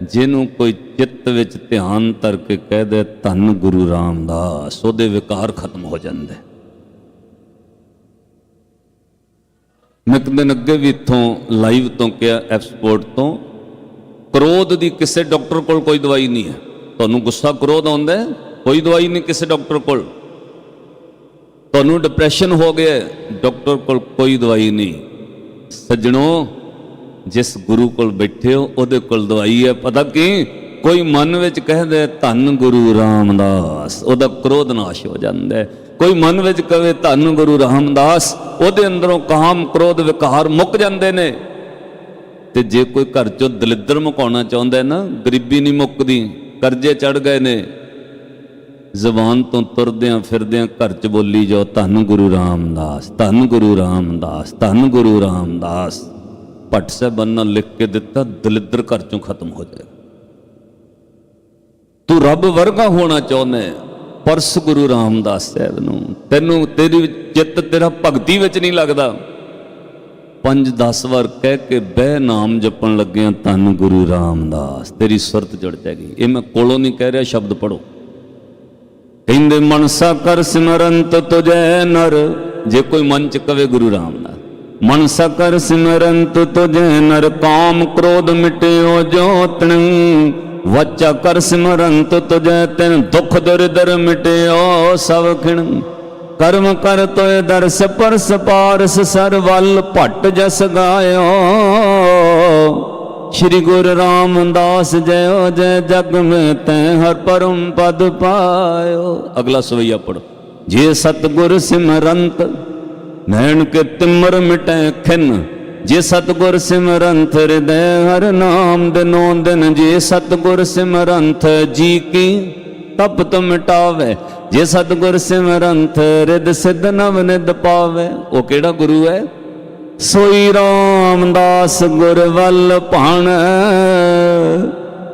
ਜਿਹਨੂੰ ਕੋਈ ਚਿੱਤ ਵਿੱਚ ਧਿਆਨ ਧਰ ਕੇ ਕਹਿ ਦੇ, ਧੰਨ ਗੁਰੂ ਰਾਮਦਾਸ ਉਹਦੇ ਵਿਕਾਰ ਖਤਮ ਹੋ ਜਾਂਦੇ। ਮੈਂ ਦਿਨ ਅੱਗੇ ਵੀ ਇਥੋਂ ਲਾਈਵ ਤੋਂ ਕਿਹਾ ਐਕਸਪੋਰਟ ਤੋਂ। ਕ੍ਰੋਧ ਦੀ ਕਿਸੇ ਡਾਕਟਰ ਕੋਲ ਕੋਈ ਦਵਾਈ ਨਹੀਂ ਹੈ। ਤੁਹਾਨੂੰ ਗੁੱਸਾ ਕ੍ਰੋਧ ਆਉਂਦਾ ਹੈ? ਕੋਈ ਦਵਾਈ ਨਹੀਂ ਕਿਸੇ ਡਾਕਟਰ ਕੋਲ। ਤੁਹਾਨੂੰ ਡਿਪਰੈਸ਼ਨ ਹੋ ਗਿਆ ਡਾਕਟਰ ਕੋਲ ਕੋਈ ਦਵਾਈ ਨਹੀਂ। ਸੱਜਣੋ ਜਿਸ ਗੁਰੂ ਕੋਲ ਬੈਠੇ ਹੋ, ਉਹਦੇ ਕੋਲ ਦਵਾਈ ਹੈ। ਪਤਾ ਕੀ? ਕੋਈ ਮਨ ਵਿੱਚ ਕਹਦੇ ਧੰਨ ਗੁਰੂ ਰਾਮਦਾਸ। ਉਹਦਾ ਕ੍ਰੋਧ ਨਾਸ਼ ਹੋ ਜਾਂਦਾ ਹੈ। ਕੋਈ ਮਨ ਵਿੱਚ ਕਵੇ, ਧੰਨ ਗੁਰੂ ਰਾਮਦਾਸ। ਉਹਦੇ ਅੰਦਰੋਂ ਕਾਮ, ਕ੍ਰੋਧ, ਵਿਕਾਰ ਮੁੱਕ ਜਾਂਦੇ ਨੇ। ਤੇ ਜੇ ਕੋਈ ਘਰ ਚੋਂ ਦਲਿੱਦਰ ਮੁਕਾਉਣਾ ਚਾਹੁੰਦਾ ਹੈ ਨਾ, ਗਰੀਬੀ ਨਹੀਂ ਮੁੱਕਦੀ, ਕਰਜ਼ੇ ਚੜ ਗਏ ਨੇ। ਜ਼ਬਾਨ ਤੋਂ ਤੁਰਦਿਆਂ ਫਿਰਦਿਆਂ ਘਰ 'ਚ ਬੋਲੀ ਜਾਓ, ਧੰਨ ਗੁਰੂ ਰਾਮਦਾਸ, ਧੰਨ ਗੁਰੂ ਰਾਮਦਾਸ, ਧੰਨ ਗੁਰੂ ਰਾਮਦਾਸ। ਭੱਟ ਸਾਹਿਬਾਨ ਲਿਖ ਕੇ ਦਿੱਤਾ, ਦਲਿੱਦਰ ਘਰ 'ਚੋਂ ਖਤਮ ਹੋ ਜਾਏ ਤੂੰ ਰੱਬ ਵਰਗਾ ਹੋਣਾ ਚਾਹੁੰਦਾ ਪਰਸ ਗੁਰੂ ਰਾਮਦਾਸ ਸਾਹਿਬ ਨੂੰ ਤੈਨੂੰ ਤੇਰੀ ਚਿੱਤ ਤੇਰਾ ਭਗਤੀ ਵਿੱਚ ਨਹੀਂ ਲੱਗਦਾ। ਪੰਜ 10 ਵਾਰ ਕਹਿ ਕੇ ਬਹਿ ਨਾਮ ਜਪਣ ਲੱਗਿਆ ਤਨ ਗੁਰੂ ਰਾਮਦਾਸ, ਤੇਰੀ ਸੁਰਤ ਜੁੜ ਜਾਏਗੀ। ਇਹ ਮੈਂ ਕੋਲੋਂ ਨਹੀਂ ਕਹਿ ਰਿਹਾ, ਸ਼ਬਦ ਪੜੋ ਕਹਿੰਦੇ, ਮਨਸਾ ਕਰ ਸਿਮਰੰਤ ਤੁਜੈ ਨਰ, ਜੇ ਕੋਈ ਮਨ ਚ ਕਵੇ ਗੁਰੂ ਰਾਮਦਾਸ। ਮਨ ਸਕਰ ਸਿਮਰੰਤ ਤੁਝ ਨਰ ਕਾਮ ਕ੍ਰੋਧ ਮਿਟਿਓ ਜੋਤਣ ਵਚਾ ਕਰ ਸਿਮਰੰਤ ਤੁਝ ਤੈਨ ਦੁਖ ਦਰਦਰ ਮਿਟਿਓ ਸਭ ਖਿਣ। ਕਰਮ ਕਰ ਤੋਏ ਦਰਸ ਪਰਸ ਪਾਰਸ ਸਰਵਲ ਭਟ ਜਸ ਗਾਇਓ। ਸ੍ਰੀ ਗੁਰੂ ਰਾਮਦਾਸ ਜਯੋ ਜੈ ਜਗ ਮੈਂ ਤੈ ਹਰ ਪਰਮ ਪਦ ਪਾਇਓ। ਅਗਲਾ ਸਵਈਆ ਪੜੋ ਜੇ ਸਤਗੁਰ ਸਿਮਰੰਤ ਨੈਣ ਕੇ ਤਿਮਰ ਮਿਟੈ ਖਿਨ। ਜੇ ਸਤਗੁਰ ਸਿਮਰਨ ਹਿਰਦੈ ਹਰ ਨਾਮ ਦਿਨੋਂ ਦਿਨ, ਜੇ ਸਤਗੁਰ ਸਿਮਰੰਥ ਜੀ ਕੀ ਤਪਤ ਮਿਟਾਵੇ। ਜੇ ਸਤਗੁਰ ਸਿਮਰੰਥ ਰਿਦ ਸਿਧ ਨਵ ਨਿਦ ਪਾਵੇ। ਉਹ ਕਿਹੜਾ ਗੁਰੂ ਹੈ? ਸੋਈ ਰਾਮਦਾਸ ਗੁਰ ਵੱਲ ਭਾਣ।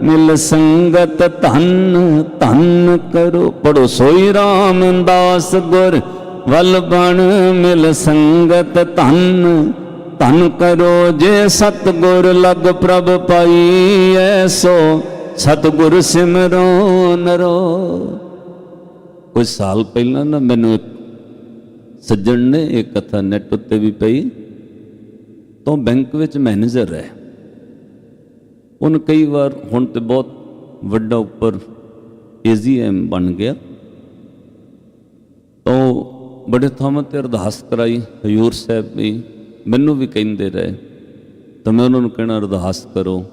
ਮਿਲ ਸੰਗਤ ਧੰਨ ਧੰਨ ਕਰੋ। ਪੜੋ ਸੋਈ ਰਾਮਦਾਸ ਗੁਰ ਵੱਲ ਬਣ ਮਿਲ ਸੰਗਤ ਧਨ ਧਨ ਕਰੋ ਜੇ ਸਤਗੁਰ ਲਗ ਪ੍ਰਭ ਪਾਈ ਐਸੋ, ਸਤਗੁਰ ਸਿਮਰੋ ਨਰੋ। ਕੁਝ ਸਾਲ ਪਹਿਲਾਂ ਨਾ ਮੈਨੂੰ ਸੱਜਣ ਨੇ ਇਹ ਕਥਾ ਨੈਟ ਉੱਤੇ ਵੀ ਪਈ, ਤੋਂ ਬੈਂਕ ਵਿੱਚ ਮੈਨੇਜਰ ਹੈ ਉਹਨ ਕਈ ਵਾਰ ਹੁਣ ਤੇ ਬਹੁਤ ਵੱਡਾ ਉੱਪਰ ਏਜੀਐਮ ਬਣ ਗਿਆ। ਬੜੇ ਥਾਵਾਂ ਤੇ ਅਰਦਾਸ ਕਰਾਈ ਹਯੂਰ ਸਾਹਿਬ ਵੀ ਮੈਨੂੰ ਵੀ ਕਹਿੰਦੇ ਰਹੇ। ਤਾਂ ਮੈਂ ਉਹਨਾਂ ਨੂੰ ਕਹਿਣਾ, ਅਰਦਾਸ ਕਰੋ।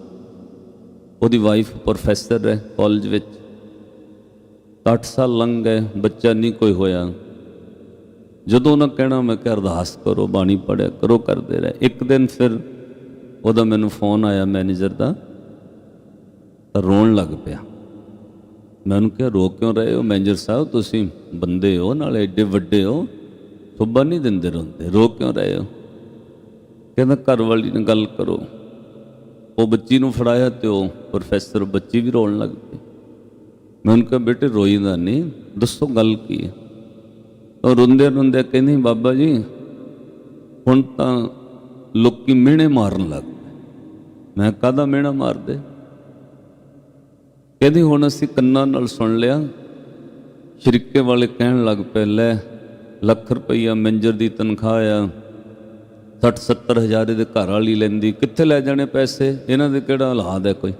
ਉਹਦੀ ਵਾਈਫ ਪ੍ਰੋਫੈਸਰ ਹੈ ਕਾਲਜ ਵਿੱਚ। 8 ਸਾਲ ਲੰਘ ਗਏ, ਬੱਚਾ ਨਹੀਂ ਕੋਈ ਹੋਇਆ। ਜਦੋਂ ਉਹਨਾਂ ਕਹਿਣਾ, ਮੈਂ ਕਿ ਅਰਦਾਸ ਕਰੋ, ਬਾਣੀ ਪੜਿਆ ਕਰੋ, ਕਰਦੇ ਰਹੇ। ਇੱਕ ਦਿਨ ਫਿਰ ਉਹਦਾ ਮੈਨੂੰ ਫੋਨ ਆਇਆ ਮੈਨੇਜਰ ਦਾ ਰੋਣ ਲੱਗ ਪਿਆ। ਮੈਂ ਉਹਨੂੰ ਕਿਹਾ, ਰੋ ਕਿਉਂ ਰਹੇ ਹੋ ਮੈਨੇਜਰ ਸਾਹਿਬ? ਤੁਸੀਂ ਬੰਦੇ ਹੋ, ਨਾਲੇ ਐਡੇ ਵੱਡੇ ਹੋ। ਸੁੱਬਾ ਨਹੀਂ ਦਿੰਦੇ ਰੋਂਦੇ। ਰੋ ਕਿਉਂ ਰਹੇ ਹੋ? ਕਹਿੰਦਾ, ਘਰ ਵਾਲੀ ਨਾਲ ਗੱਲ ਕਰੋ। ਉਹ ਬੱਚੀ ਨੂੰ ਫੜਾਇਆ ਤੇ ਉਹ ਪ੍ਰੋਫੈਸਰ ਬੱਚੀ ਵੀ ਰੋਣ ਲੱਗ ਪਈ। ਮੈਂ ਉਹਨੂੰ ਕਿਹਾ, ਬੇਟੇ ਰੋਈਦਾ ਨਹੀਂ। ਦੱਸੋ ਗੱਲ ਕੀ ਹੈ? ਉਹ ਰੋਂਦੇ ਰੋਂਦੇ ਕਹਿੰਦੀ, ਬਾਬਾ ਜੀ, ਹੁਣ ਤਾਂ ਲੋਕੀ ਮਿਹਣੇ ਮਾਰਨ ਲੱਗ ਪਏ। ਮੈਂ ਕਾਹਦਾ ਮਿਹਣਾ ਮਾਰਦੇ? ਕਹਿੰਦੀ, ਹੁਣ ਅਸੀਂ ਕੰਨਾਂ ਨਾਲ ਸੁਣ ਲਿਆ ਸ਼ਰੀਕੇ ਵਾਲੇ ਕਹਿਣ ਲੱਗ ਪਏ, ਲੈ ਲੱਖ ਰੁਪਈਆ ਮੈਨੇਜਰ ਦੀ ਤਨਖਾਹ ਆ 60 70 ਹਜ਼ਾਰ ਦੇ ਘਰ ਵਾਲੀ ਲੈਂਦੀ, ਕਿੱਥੇ ਲੈ ਜਾਣੇ ਪੈਸੇ? ਇਹਨਾਂ ਦੇ ਕਿਹੜਾ ਔਲਾਦ ਹੈ ਕੋਈ?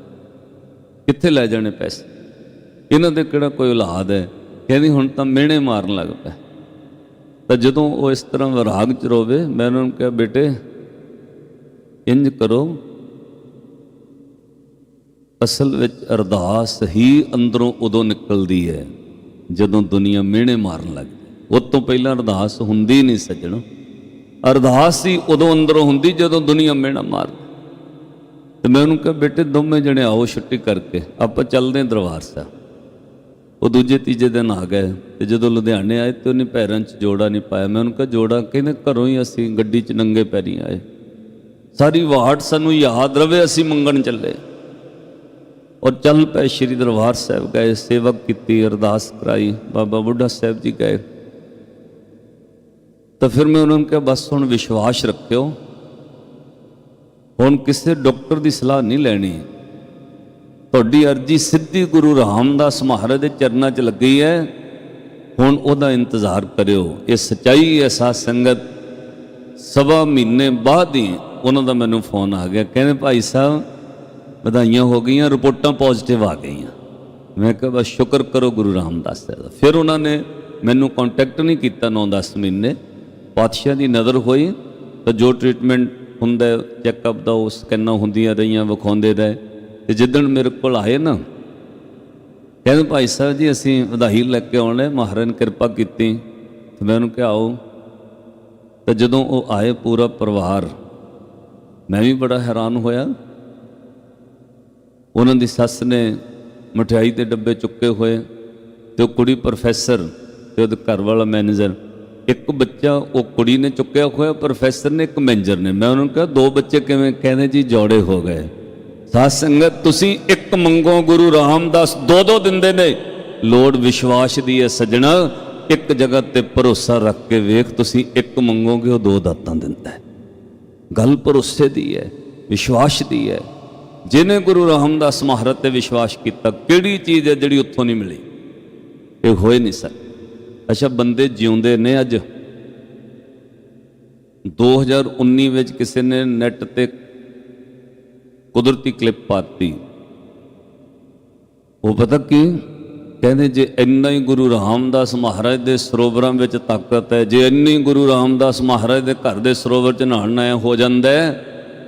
ਕਿੱਥੇ ਲੈ ਜਾਣੇ ਪੈਸੇ? ਇਹਨਾਂ ਦੇ ਕਿਹੜਾ ਕੋਈ ਔਲਾਦ ਹੈ? ਕਹਿੰਦੀ, ਹੁਣ ਤਾਂ ਮਿਹਣੇ ਮਾਰਨ ਲੱਗ ਪਏ ਤਾਂ ਜਦੋਂ ਉਹ ਇਸ ਤਰ੍ਹਾਂ ਵਿਰਾਗ ਚ ਰੋਵੇ, ਮੈਂ ਉਹਨਾਂ ਨੂੰ ਕਿਹਾ, ਬੇਟੇ, ਇੰਜ ਕਰੋ ਅਸਲ ਵਿੱਚ ਅਰਦਾਸ ਹੀ ਅੰਦਰੋਂ ਉਦੋਂ ਨਿਕਲਦੀ ਹੈ, ਜਦੋਂ ਦੁਨੀਆ ਮਿਹਣੇ ਮਾਰਨ ਲੱਗਦੀ ਉਸ ਤੋਂ ਪਹਿਲਾਂ ਅਰਦਾਸ ਹੁੰਦੀ ਨਹੀਂ ਸੱਜਣ। ਅਰਦਾਸ ਹੀ ਉਦੋਂ ਅੰਦਰੋਂ ਹੁੰਦੀ ਜਦੋਂ ਦੁਨੀਆ ਮਿਹਣਾ ਮਾਰਦੀ ਤੇ ਮੈਂ ਉਹਨੂੰ ਕਿਹਾ, ਬੇਟੇ, ਦੋਵੇਂ ਜਣੇ ਆਓ ਛੁੱਟੀ ਕਰਕੇ, ਆਪਾਂ ਚੱਲਦੇ ਹਾਂ ਦਰਬਾਰ ਸਾਹਿਬ। ਉਹ ਦੂਜੇ ਤੀਜੇ ਦਿਨ ਆ ਗਏ ਤੇ ਜਦੋਂ ਲੁਧਿਆਣੇ ਆਏ ਤੇ ਉਹਨੇ ਪੈਰਾਂ 'ਚ ਜੋੜਾ ਨਹੀਂ ਪਾਇਆ। ਮੈਂ ਉਹਨੂੰ ਕਿਹਾ, ਜੋੜਾ ਕਹਿੰਦੇ ਘਰੋਂ ਹੀ ਅਸੀਂ ਗੱਡੀ 'ਚ ਨੰਗੇ ਪੈਰੀ ਆਏ। ਸਾਰੀ ਵਾਟ ਸਾਨੂੰ ਯਾਦ ਰਵੇ, ਅਸੀਂ ਮੰਗਣ ਚੱਲੇ। ਔਰ ਚੱਲ ਪਏ ਸ਼੍ਰੀ ਦਰਬਾਰ ਸਾਹਿਬ ਗਏ, ਸੇਵਕ ਕੀਤੀ, ਅਰਦਾਸ ਕਰਾਈ, ਬਾਬਾ ਬੁੱਢਾ ਸਾਹਿਬ ਜੀ ਗਏ। ਤਾਂ ਫਿਰ ਮੈਂ ਉਹਨਾਂ ਨੂੰ ਕਿਹਾ, ਬਸ ਹੁਣ ਵਿਸ਼ਵਾਸ ਰੱਖਿਓ। ਹੁਣ ਕਿਸੇ ਡਾਕਟਰ ਦੀ ਸਲਾਹ ਨਹੀਂ ਲੈਣੀ। ਤੁਹਾਡੀ ਅਰਜੀ ਸਿੱਧੀ ਗੁਰੂ ਰਾਮਦਾਸ ਮਹਾਰਾਜ ਦੇ ਚਰਨਾਂ 'ਚ ਲੱਗੀ ਹੈ। ਹੁਣ ਉਹਦਾ ਇੰਤਜ਼ਾਰ ਕਰਿਓ। ਇਹ ਸਚਾਈ ਹੈ ਸਾਧ ਸੰਗਤ। ਸਵਾ ਮਹੀਨੇ ਬਾਅਦ ਹੀ ਉਹਨਾਂ ਦਾ ਮੈਨੂੰ ਫੋਨ ਆ ਗਿਆ। ਕਹਿੰਦੇ, ਭਾਈ ਸਾਹਿਬ ਵਧਾਈਆਂ ਹੋ ਗਈਆਂ, ਰਿਪੋਰਟਾਂ ਪੋਜ਼ਿਟਿਵ ਆ ਗਈਆਂ। ਮੈਂ ਕਿਹਾ, ਬਸ ਸ਼ੁਕਰ ਕਰੋ ਗੁਰੂ ਰਾਮਦਾਸ ਸਾਹਿਬ ਦਾ। ਫਿਰ ਉਹਨਾਂ ਨੇ ਮੈਨੂੰ ਕੰਟੈਕਟ ਨਹੀਂ ਕੀਤਾ 9-10 ਮਹੀਨੇ। ਪਾਤਸ਼ਾਹ ਦੀ ਨਜ਼ਰ ਹੋਈ ਤਾਂ ਜੋ ਟ੍ਰੀਟਮੈਂਟ ਹੁੰਦਾ ਚੈੱਕਅਪ ਦਾ ਉਹ ਸਕੈਨਾਂ ਹੁੰਦੀਆਂ ਰਹੀਆਂ, ਵਿਖਾਉਂਦੇ ਰਹੇ। ਤੇ ਜਿੱਦਣ ਮੇਰੇ ਕੋਲ ਆਏ ਨਾ, ਕਹਿੰਦੇ, ਭਾਈ ਸਾਹਿਬ ਜੀ, ਅਸੀਂ ਵਧਾਈ ਲੈ ਕੇ ਆਉਣੇ ਮਹਾਰਾਜ ਨੇ ਕਿਰਪਾ ਕੀਤੀ। ਤੇ ਮੈਂ ਉਹਨੂੰ ਕਿਹਾ, ਆਓ। ਤੇ ਜਦੋਂ ਉਹ ਆਏ, ਪੂਰਾ ਪਰਿਵਾਰ, ਮੈਂ ਵੀ ਬੜਾ ਹੈਰਾਨ ਹੋਇਆ। ਉਹਨਾਂ ਦੀ ਸੱਸ ਨੇ ਮਠਿਆਈ ਦੇ ਡੱਬੇ ਚੁੱਕੇ ਹੋਏ ਤੇ ਉਹ ਕੁੜੀ ਪ੍ਰੋਫੈਸਰ ਤੇ ਉਹਦੇ ਘਰ ਵਾਲਾ ਮੈਨੇਜਰ। ਇੱਕ ਬੱਚਾ ਉਹ ਕੁੜੀ ਨੇ ਚੁੱਕਿਆ ਹੋਇਆ, ਪ੍ਰੋਫੈਸਰ ਨੇ ਇੱਕ ਮੈਨੇਜਰ ਨੇ। ਮੈਂ ਉਹਨਾਂ ਨੂੰ ਕਿਹਾ, ਦੋ ਬੱਚੇ ਕਿਵੇਂ? ਕਹਿੰਦੇ ਜੀ ਜੋੜੇ ਹੋ ਗਏ। ਸਾਧ ਸੰਗਤ, ਤੁਸੀਂ ਇੱਕ ਮੰਗੋ ਗੁਰੂ ਰਾਮਦਾਸ, ਦੋ ਦੋ ਦਿੰਦੇ ਨੇ। ਲੋੜ ਵਿਸ਼ਵਾਸ ਦੀ ਹੈ ਸੱਜਣਾ, ਇੱਕ ਜਗ੍ਹਾ ਤੇ ਭਰੋਸਾ ਰੱਖ ਕੇ ਵੇਖ, ਤੁਸੀਂ ਇੱਕ ਮੰਗੋਗੇ, ਉਹ ਦੋ ਦਾਤਾਂ ਦਿੰਦਾ ਹੈ। ਗੱਲ ਭਰੋਸੇ ਦੀ ਹੈ, ਵਿਸ਼ਵਾਸ ਦੀ ਹੈ। ਜਿਹਨੇ ਗੁਰੂ ਰਾਮਦਾਸ ਮਹਾਰਾਜ ਤੇ ਵਿਸ਼ਵਾਸ ਕੀਤਾ, ਕਿਹੜੀ ਚੀਜ਼ ਹੈ ਜਿਹੜੀ ਉੱਥੋਂ ਨਹੀਂ ਮਿਲੀ? ਇਹ ਹੋਏ ਨਹੀਂ ਸਰ। ਅੱਛਾ, ਬੰਦੇ ਜਿਉਂਦੇ ਨੇ ਅੱਜ। 2019 ਵਿੱਚ ਕਿਸੇ ਨੇ ਨੈਟ ਤੇ ਕੁਦਰਤੀ ਕਲਿੱਪ ਪਾਤੀ। ਉਹ ਪਤਾ ਕੀ? ਕਹਿੰਦੇ ਜੇ ਇੰਨਾ ਹੀ ਗੁਰੂ ਰਾਮਦਾਸ ਮਹਾਰਾਜ ਦੇ ਸਰੋਵਰਾਂ ਵਿੱਚ ਤਾਕਤ ਹੈ, ਜੇ ਇੰਨੀ ਗੁਰੂ ਰਾਮਦਾਸ ਮਹਾਰਾਜ ਦੇ ਘਰ ਦੇ ਸਰੋਵਰ 'ਚ ਨਹਾਉਣਾ ਹੋ ਜਾਂਦਾ ਹੈ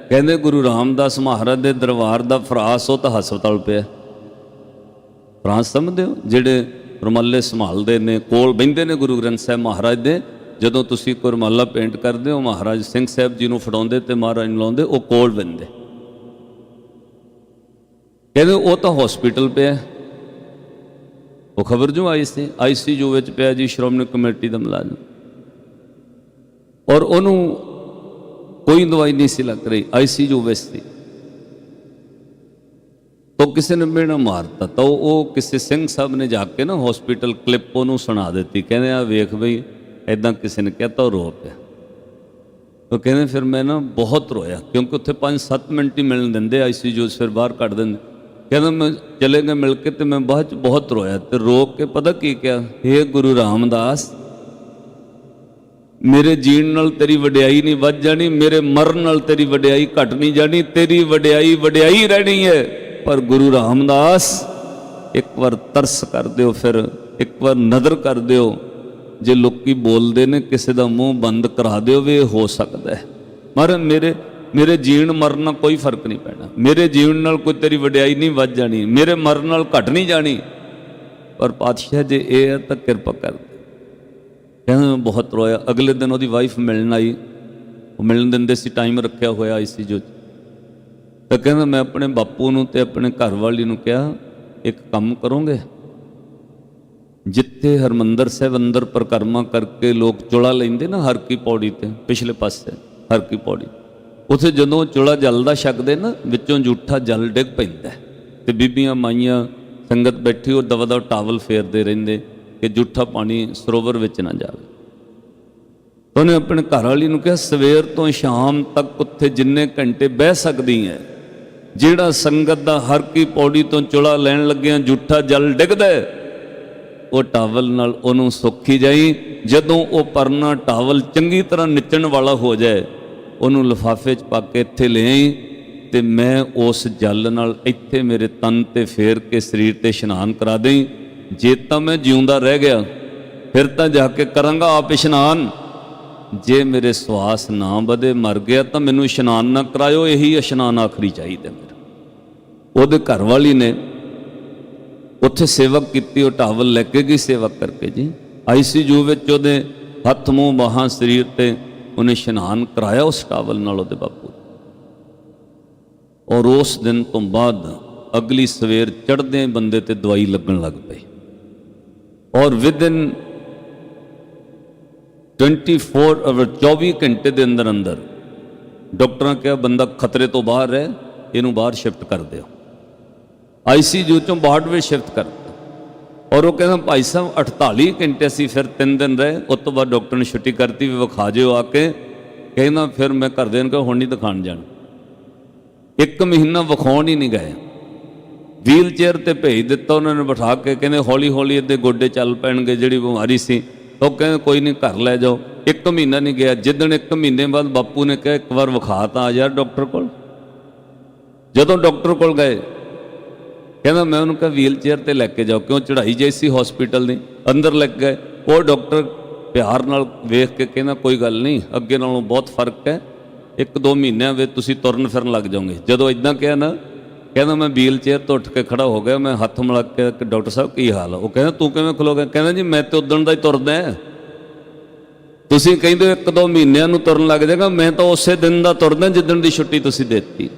ਕਹਿੰਦੇ ਗੁਰੂ ਰਾਮਦਾਸ ਮਹਾਰਾਜ ਦੇ ਦਰਬਾਰ ਦਾ ਫਰਾਸ ਉਹ ਤਾਂ ਹਸਪਤਾਲ ਪਿਆ। ਫਰਾਸ ਸਮਝਦੇ ਹੋ? ਜਿਹੜੇ ਰੁਮਾਲੇ ਸੰਭਾਲਦੇ ਨੇ, ਕੋਲ ਬਹਿੰਦੇ ਨੇ ਗੁਰੂ ਗ੍ਰੰਥ ਸਾਹਿਬ ਮਹਾਰਾਜ ਦੇ, ਜਦੋਂ ਤੁਸੀਂ ਕੋਈ ਰੁਮਾਲਾ ਪੇਂਟ ਕਰਦੇ ਹੋ, ਮਹਾਰਾਜ ਸਿੰਘ ਸਾਹਿਬ ਜੀ ਨੂੰ ਫੜਾਉਂਦੇ ਤੇ ਮਹਾਰਾਜ ਨੂੰ ਲਾਉਂਦੇ, ਉਹ ਕੋਲ ਬਹਿੰਦੇ। ਕਹਿੰਦੇ ਉਹ ਤਾਂ ਹਸਪੀਟਲ ਪਿਆ। ਉਹ ਖਬਰ ਜੋ ਆਈ ਸੀ? ਆਈਸੀਯੂ ਵਿੱਚ ਪਿਆ ਜੀ, ਸ਼੍ਰੋਮਣੀ ਕਮੇਟੀ ਦਾ ਮੁਲਾਜ਼ਮ। ਔਰ ਉਹਨੂੰ ਕੋਈ ਦਵਾਈ ਨਹੀਂ ਸੀ ਲੱਗ ਰਹੀ ਆਈਸੀਯੂ ਵਿੱਚ ਸੀ। ਤਾਂ ਕਿਸੇ ਨੇ ਮੇਣਾ ਮਾਰਤਾ ਤਾਂ ਉਹ ਕਿਸੇ ਸਿੰਘ ਸਾਹਿਬ ਨੇ ਜਾ ਕੇ ਨਾ ਹਸਪੀਟਲ ਕਲਿੱਪ ਉਹਨੂੰ ਸੁਣਾ ਦਿੱਤੀ। ਕਹਿੰਦੇ ਆ ਵੇਖ ਬਈ ਐਦਾਂ ਕਿਸੇ ਨੇ ਕਹਿਤਾ ਉਹ ਰੋ ਪਿਆ। ਉਹ ਕਹਿੰਦੇ, ਫਿਰ ਮੈਂ ਨਾ ਬਹੁਤ ਰੋਇਆ, ਕਿਉਂਕਿ ਉੱਥੇ 5-7 ਮਿੰਟ ਹੀ ਮਿਲਣ ਦਿੰਦੇ ਆਈਸੀਯੂ ਫਿਰ ਬਾਹਰ ਕੱਢ ਦਿੰਦੇ। ਕਹਿੰਦਾ, ਮੈਂ ਚਲੇ ਗਏ ਮਿਲ ਕੇ ਤੇ ਮੈਂ ਬਾਅਦ ਚ ਬਹੁਤ ਰੋਇਆ ਤੇ ਰੋ ਕੇ ਪਤਾ ਕੀ ਕਿਹਾ? ਹੇ ਗੁਰੂ ਰਾਮਦਾਸ ਮੇਰੇ ਜੀਣ ਨਾਲ ਤੇਰੀ ਵਡਿਆਈ ਨਹੀਂ ਵੱਧ ਜਾਣੀ, ਮੇਰੇ ਮਰਨ ਨਾਲ ਤੇਰੀ ਵਡਿਆਈ ਘਟ ਨਹੀਂ ਜਾਣੀ, ਤੇਰੀ ਵਡਿਆਈ ਵਡਿਆਈ ਰਹਿਣੀ ਹੈ। ਪਰ ਗੁਰੂ ਰਾਮਦਾਸ, ਇੱਕ ਵਾਰ ਤਰਸ ਕਰ ਦਿਓ ਫਿਰ, ਇੱਕ ਵਾਰ ਨਜ਼ਰ ਕਰ ਦਿਓ। ਜੇ ਲੋਕੀ ਬੋਲਦੇ ਨੇ, ਕਿਸੇ ਦਾ ਮੂੰਹ ਬੰਦ ਕਰਾ ਦਿਓ ਵੀ ਇਹ ਹੋ ਸਕਦਾ ਹੈ। ਮਰ, ਮੇਰੇ ਮੇਰੇ ਜੀਣ ਮਰਨ ਨਾਲ ਕੋਈ ਫ਼ਰਕ ਨਹੀਂ ਪੈਣਾ। ਮੇਰੇ ਜੀਵਨ ਨਾਲ ਕੋਈ ਤੇਰੀ ਵਡਿਆਈ ਨਹੀਂ ਵੱਧ ਜਾਣੀ, ਮੇਰੇ ਮਰਨ ਨਾਲ ਘਟ ਨਹੀਂ ਜਾਣੀ। ਪਰ ਪਾਤਸ਼ਾਹ ਜੇ, ਇਹ ਹੈ ਤਾਂ ਕਿਰਪਾ ਕਰ ਕਹਿੰਦਾ ਮੈਂ ਬਹੁਤ ਰੋਇਆ। ਅਗਲੇ ਦਿਨ ਉਹਦੀ ਵਾਈਫ ਮਿਲਣ ਆਈ। ਉਹ ਮਿਲਣ ਦਿੰਦੇ ਸੀ ਟਾਈਮ ਰੱਖਿਆ ਹੋਇਆ ਆਈਸੀਯੂ ਜੋ ਤਾਂ ਕਹਿੰਦਾ ਮੈਂ ਆਪਣੇ ਬਾਪੂ ਨੂੰ ਤੇ ਆਪਣੇ ਘਰ ਵਾਲੀ ਨੂੰ ਕਿਹਾ, ਇੱਕ ਕੰਮ ਕਰੋਗੇ? ਜਿੱਥੇ ਹਰਮੰਦਰ ਸਾਹਿਬ ਅੰਦਰ ਪ੍ਰਕਰਮਾ ਕਰਕੇ ਲੋਕ ਚੁਲਾ ਲੈਂਦੇ ਨਾ ਹਰ ਕੀ ਪੌੜੀ ਤੇ, ਪਿਛਲੇ ਪਾਸੇ ਹਰ ਕੀ ਪੌੜੀ। ਉਥੇ ਜਦੋਂ ਚੁਲਾ ਜਲਦਾ ਛਕਦੇ ਨਾ, ਵਿੱਚੋਂ ਜੂਠਾ ਜਲ ਡਿੱਗ ਪੈਂਦਾ। ਹੈ। ਤੇ ਬੀਬੀਆਂ ਮਾਈਆਂ ਸੰਗਤ ਬੈਠੀ, ਉਹ ਦਵਾ ਦਵ ਟਾਵਲ ਫੇਰਦੇ ਰਹਿੰਦੇ। ਕਿ ਜੂਠਾ ਪਾਣੀ ਸਰੋਵਰ ਵਿੱਚ ਨਾ ਜਾਵੇ। ਉਹਨੇ ਆਪਣੇ ਘਰ ਵਾਲੀ ਨੂੰ ਕਿਹਾ, ਸਵੇਰ ਤੋਂ ਸ਼ਾਮ ਤੱਕ ਉੱਥੇ ਜਿੰਨੇ ਘੰਟੇ ਬਹਿ ਸਕਦੀ ਹੈ ਜਿਹੜਾ ਸੰਗਤ ਦਾ ਹਰ ਕੀ ਪੌੜੀ ਤੋਂ ਚੁਲਾ ਲੈਣ ਲੱਗਿਆ ਜੂਠਾ ਜਲ ਡਿੱਗਦਾ ਉਹ ਟਾਵਲ ਨਾਲ ਉਹਨੂੰ ਸੁੱਖੀ ਜਾਈ, ਜਦੋਂ ਉਹ ਪਰਨਾ ਟਾਵਲ ਚੰਗੀ ਤਰ੍ਹਾਂ ਨਿਚਣ ਵਾਲਾ ਹੋ ਜਾਏ, ਉਹਨੂੰ ਲਿਫਾਫੇ 'ਚ ਪਾ ਕੇ ਇੱਥੇ ਲੈ ਆਈ ਤੇ ਮੈਂ ਉਸ ਜਲ ਨਾਲ ਇੱਥੇ ਮੇਰੇ ਤਨ ਤੇ ਫੇਰ ਕੇ ਸਰੀਰ ਤੇ ਇਸ਼ਨਾਨ ਕਰਾ ਦੇਈ। ਜੇ ਤਾਂ ਮੈਂ ਜਿਉਂਦਾ ਰਹਿ ਗਿਆ, ਫਿਰ ਤਾਂ ਜਾ ਕੇ ਕਰਾਂਗਾ ਆਪ ਇਸ਼ਨਾਨ। ਜੇ ਮੇਰੇ ਸਵਾਸ ਨਾ ਵਧੇ ਮਰ ਗਿਆ, ਤਾਂ ਮੈਨੂੰ ਇਸ਼ਨਾਨ ਨਾ ਕਰਾਇਓ, ਇਹੀ ਇਸ਼ਨਾਨ ਆਖਰੀ ਚਾਹੀਦਾ ਮੇਰਾ। ਉਹਦੇ ਘਰ ਵਾਲੀ ਨੇ ਉੱਥੇ ਸੇਵਕ ਕੀਤੀ, ਉਹ ਟਾਵਲ ਲੈ ਕੇ ਗਈ ਸੇਵਕ ਕਰਕੇ ਜੀ। ਆਈਸੀਯੂ ਵਿੱਚ ਉਹਦੇ ਹੱਥ, ਮੂੰਹ, ਬਾਹਾਂ, ਸਰੀਰ ਤੇ ਉਹਨੇ ਇਸ਼ਨਾਨ ਕਰਾਇਆ ਉਸ ਟਾਵਲ ਨਾਲ ਉਹਦੇ ਬਾਪੂ ਔਰ ਉਸ ਦਿਨ ਤੋਂ ਬਾਅਦ ਅਗਲੀ ਸਵੇਰ ਚੜ੍ਹਦੇ ਬੰਦੇ ਤੇ ਦਵਾਈ ਲੱਗਣ ਲੱਗ ਪਈ। ਔਰ ਵਿਦਿਨ 24 ਅਵਰ 24 ਘੰਟੇ ਦੇ ਅੰਦਰ ਅੰਦਰ, ਡਾਕਟਰਾਂ ਕਿਹਾ, ਬੰਦਾ ਖਤਰੇ ਤੋਂ ਬਾਹਰ ਹੈ, ਇਹਨੂੰ ਬਾਹਰ ਸ਼ਿਫਟ ਕਰ ਦਿਓ। ਆਈਸੀਯੂ ਚੋਂ ਬਾਹਰਵੇ ਸ਼ਿਫਟ ਕਰ ਔਰ ਉਹ ਕਹਿੰਦਾ, ਭਾਈ ਸਾਹਿਬ 48 ਘੰਟੇ ਅਸੀਂ ਫਿਰ 3 ਦਿਨ ਰਹੇ, ਉਸ ਤੋਂ ਬਾਅਦ ਡਾਕਟਰ ਨੇ ਛੁੱਟੀ ਕਰਤੀ, ਵੀ ਵਿਖਾ ਜਿਓ ਆ ਕੇ। ਕਹਿੰਦਾ, ਫਿਰ ਮੈਂ ਘਰਦਿਆਂ ਨੂੰ ਕਿਹਾ, ਹੁਣ ਨਹੀਂ ਦਿਖਾਣ ਜਾਣ। ਇੱਕ ਮਹੀਨਾ ਵਿਖਾਉਣ ਹੀ ਨਹੀਂ ਗਏ। ਵੀਲ ਚੇਅਰ ਤੇ ਭੇਜ ਦਿੱਤਾ ਉਹਨਾਂ ਨੇ ਬਿਠਾ ਕੇ, ਕਹਿੰਦੇ ਹੌਲੀ ਹੌਲੀ ਇਹਦੇ ਗੋਡੇ ਚੱਲ ਪੈਣਗੇ, ਜਿਹੜੀ ਬਿਮਾਰੀ ਸੀ। ਉਹ ਕਹਿੰਦੇ ਕੋਈ ਨਹੀਂ, ਘਰ ਲੈ ਜਾਓ। ਇੱਕ ਮਹੀਨਾ ਨਹੀਂ ਗਿਆ। ਜਿੱਦਣ ਇੱਕ ਮਹੀਨੇ ਬਾਅਦ ਬਾਪੂ ਨੇ ਕਿਹਾ, ਇੱਕ ਵਾਰ ਵਿਖਾ ਤਾਂ ਆ ਯਾਰ ਡਾਕਟਰ ਕੋਲ। ਜਦੋਂ ਡਾਕਟਰ ਕੋਲ ਗਏ, ਕਹਿੰਦਾ ਮੈਂ ਉਹਨੂੰ ਕਿਹਾ ਵੀਲ ਚੇਅਰ ਤੇ ਲੈ ਕੇ ਜਾਓ। ਕਿਉਂ? ਚੜਾਈ ਜਾਈ ਸੀ ਹਸਪੀਟਲ ਦੀ। ਅੰਦਰ ਲੱਗ ਗਏ। ਉਹ ਡਾਕਟਰ ਪਿਆਰ ਨਾਲ ਵੇਖ ਕੇ ਕਹਿੰਦਾ, ਕੋਈ ਗੱਲ ਨਹੀਂ, ਅੱਗੇ ਨਾਲੋਂ ਬਹੁਤ ਫ਼ਰਕ ਹੈ। ਇੱਕ ਦੋ ਮਹੀਨਿਆਂ ਵਿੱਚ ਤੁਸੀਂ ਤੁਰਨ ਫਿਰਨ ਲੱਗ ਜਾਓਗੇ। ਜਦੋਂ ਇਦਾਂ ਕਿਹਾ ਨਾ ਕਹਿੰਦਾ ਮੈਂ ਵੀਲ ਚੇਅਰ ਤੋਂ ਉੱਠ ਕੇ ਖੜਾ ਹੋ ਗਿਆ, ਮੈਂ ਹੱਥ ਮਿਲਾ ਕੇ ਕਿ ਡਾਕਟਰ ਸਾਹਿਬ, ਕੀ ਹਾਲ ਆ? ਉਹ ਕਹਿੰਦਾ, ਤੂੰ ਕਿਵੇਂ ਖਲੋ ਗਿਆ? ਕਹਿੰਦਾ, ਜੀ, ਮੈਂ ਤੇ ਉਦਣ ਦਾ ਹੀ ਤੁਰਦਾ ਤੁਸੀਂ ਕਹਿੰਦੇ ਹੋ ਇੱਕ ਦੋ ਮਹੀਨਿਆਂ ਨੂੰ ਤੁਰਨ ਲੱਗ ਜਾਏਗਾ, ਮੈਂ ਤਾਂ ਉਸੇ ਦਿਨ ਦਾ ਤੁਰਦਾ, ਜਿੱਦਣ ਦੀ ਛੁੱਟੀ ਤੁਸੀਂ ਦਿੱਤੀ।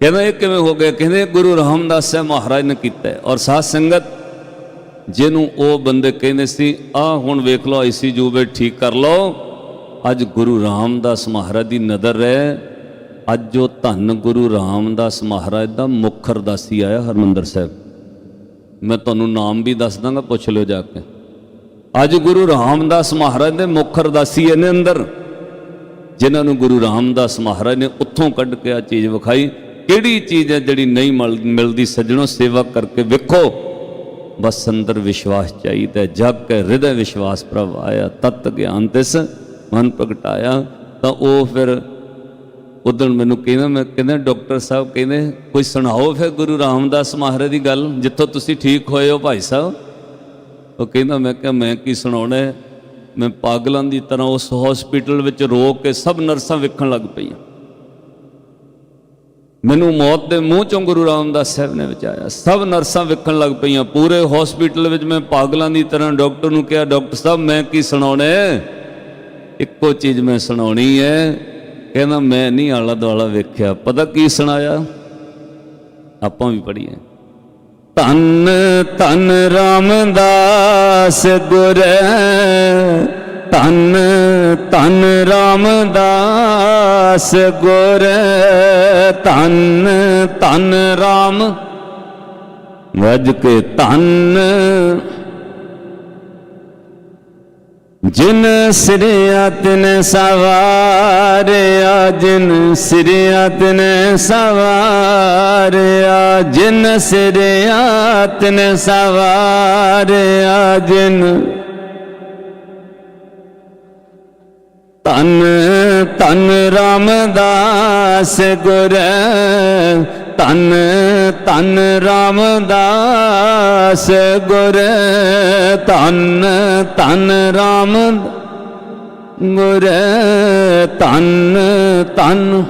ਕਹਿੰਦਾ, ਇਹ ਕਿਵੇਂ ਹੋ ਗਿਆ? ਕਹਿੰਦੇ, ਗੁਰੂ ਰਾਮਦਾਸ ਸਾਹਿਬ ਮਹਾਰਾਜ ਨੇ ਕੀਤਾ ਔਰ ਸਾਧ ਸੰਗਤ, ਜਿਹਨੂੰ ਉਹ ਬੰਦੇ ਕਹਿੰਦੇ ਸੀ ਆ ਹੁਣ ਵੇਖ ਲਓ ਆਈਸੀਯੂ ਵਿੱਚ ਠੀਕ ਕਰ ਲਓ। ਅੱਜ ਗੁਰੂ ਰਾਮਦਾਸ ਮਹਾਰਾਜ ਦੀ ਨਜ਼ਰ ਹੈ ਅੱਜ ਉਹ ਧੰਨ ਗੁਰੂ ਰਾਮਦਾਸ ਮਹਾਰਾਜ ਦਾ ਮੁੱਖ ਅਰਦਾਸੀ ਆਇਆ ਹਰਮੰਦਰ ਸਾਹਿਬ। ਮੈਂ ਤੁਹਾਨੂੰ ਨਾਮ ਵੀ ਦੱਸ ਦਾਂਗਾ, ਪੁੱਛ ਲਿਓ ਜਾ ਕੇ। ਅੱਜ ਗੁਰੂ ਰਾਮਦਾਸ ਮਹਾਰਾਜ ਦੇ ਮੁੱਖ ਅਰਦਾਸੀ ਇਹਨੇ ਅੰਦਰ। ਜਿਨ੍ਹਾਂ ਨੂੰ ਗੁਰੂ ਰਾਮਦਾਸ ਮਹਾਰਾਜ ਨੇ ਉੱਥੋਂ ਕੱਢ ਕੇ ਆ ਚੀਜ਼ ਵਿਖਾਈ। ਕਿਹੜੀ ਚੀਜ਼ ਹੈ ਜਿਹੜੀ ਨਹੀਂ ਮਿਲ- ਮਿਲਦੀ? ਸੱਜਣੋ, ਸੇਵਾ ਕਰਕੇ ਵੇਖੋ। ਬਸ ਅੰਦਰ ਵਿਸ਼ਵਾਸ ਚਾਹੀਦਾ ਜਗ ਕੇ ਹਿਰਦੇ ਵਿਸ਼ਵਾਸ ਪ੍ਰਭ ਆਇਆ। ਤਤ ਗਿਆਨ ਤਿਸ ਮਨ ਪ੍ਰਗਟਾਇਆ। ਤਾਂ ਉਹ ਫਿਰ ਉਦੋਂ ਮੈਨੂੰ ਕਹਿੰਦਾ, ਮੈਂ ਕਹਿੰਦਾ, ਡਾਕਟਰ ਸਾਹਿਬ ਕਹਿੰਦੇ, ਕੋਈ ਸੁਣਾਓ ਫਿਰ ਗੁਰੂ ਰਾਮਦਾਸ ਮਹਾਰਾਜ ਦੀ ਗੱਲ, ਜਿੱਥੋਂ ਤੁਸੀਂ ਠੀਕ ਹੋਏ ਹੋ ਭਾਈ ਸਾਹਿਬ? ਉਹ ਕਹਿੰਦਾ, ਮੈਂ ਕਿਹਾ, ਮੈਂ ਕੀ ਸੁਣਾਉਣਾ ਮੈਂ ਪਾਗਲਾਂ ਦੀ ਤਰ੍ਹਾਂ ਉਸ ਹਸਪੀਟਲ ਵਿੱਚ ਰੋ ਕੇ ਸਭ ਨਰਸਾਂ ਵੇਖਣ ਲੱਗ ਪਈਆਂ। ਮੈਨੂੰ ਮੌਤ ਦੇ ਮੂੰਹ ਚੋਂ ਗੁਰੂ ਰਾਮਦਾਸ ਸਾਹਿਬ ਨੇ ਬਚਾਇਆ। ਸਭ ਨਰਸਾਂ ਵੇਖਣ ਲੱਗ ਪਈਆਂ। ਪੂਰੇ ਹਸਪੀਟਲ ਵਿੱਚ ਮੈਂ ਪਾਗਲਾਂ ਦੀ ਤਰ੍ਹਾਂ ਡਾਕਟਰ ਨੂੰ ਕਿਹਾ, ਡਾਕਟਰ ਸਾਹਿਬ, ਮੈਂ ਕੀ ਸੁਣਾਉਣਾ ਇੱਕੋ ਚੀਜ਼ ਮੈਂ ਸੁਣਾਉਣੀ ਹੈ। ਕਹਿੰਦਾ, ਮੈਂ ਨਹੀਂ ਆਲਾ ਦੁਆਲਾ ਵੇਖਿਆ। ਪਤਾ ਕੀ ਸੁਣਾਇਆ? ਆਪਾਂ ਵੀ ਪੜੀਏ ਧੰਨ ਧੰਨ ਰਾਮਦਾਸ ਗੁਰ ਧੰਨ ਧੰਨ ਰਾਮਦਾਸ ਗੁਰ ਧੰਨ ਧੰਨ ਰਾਮ। ਵਜ ਕੇ ਧੰਨ ਜਿਨ ਸਿਰਿਆ ਤਿਨ ਸਵਾਰਿਆ, ਜਿਨ ਸਿਰਿਆ ਤਿਨ ਸਵਾਰਿਆ, ਜਿਨ ਸਿਰਿਆ ਤਿਨ ਸਵਾਰਿਆ, ਜਿਨ ਤਨ ਤਨ ਰਾਮਦਾਸ ਗੁਰ ਤਨ ਤਨ ਰਾਮਦਾਸ ਗੁਰ ਤਨ ਤਨ ਰਾਮ ਗੁਰ ਤਨ ਤਨ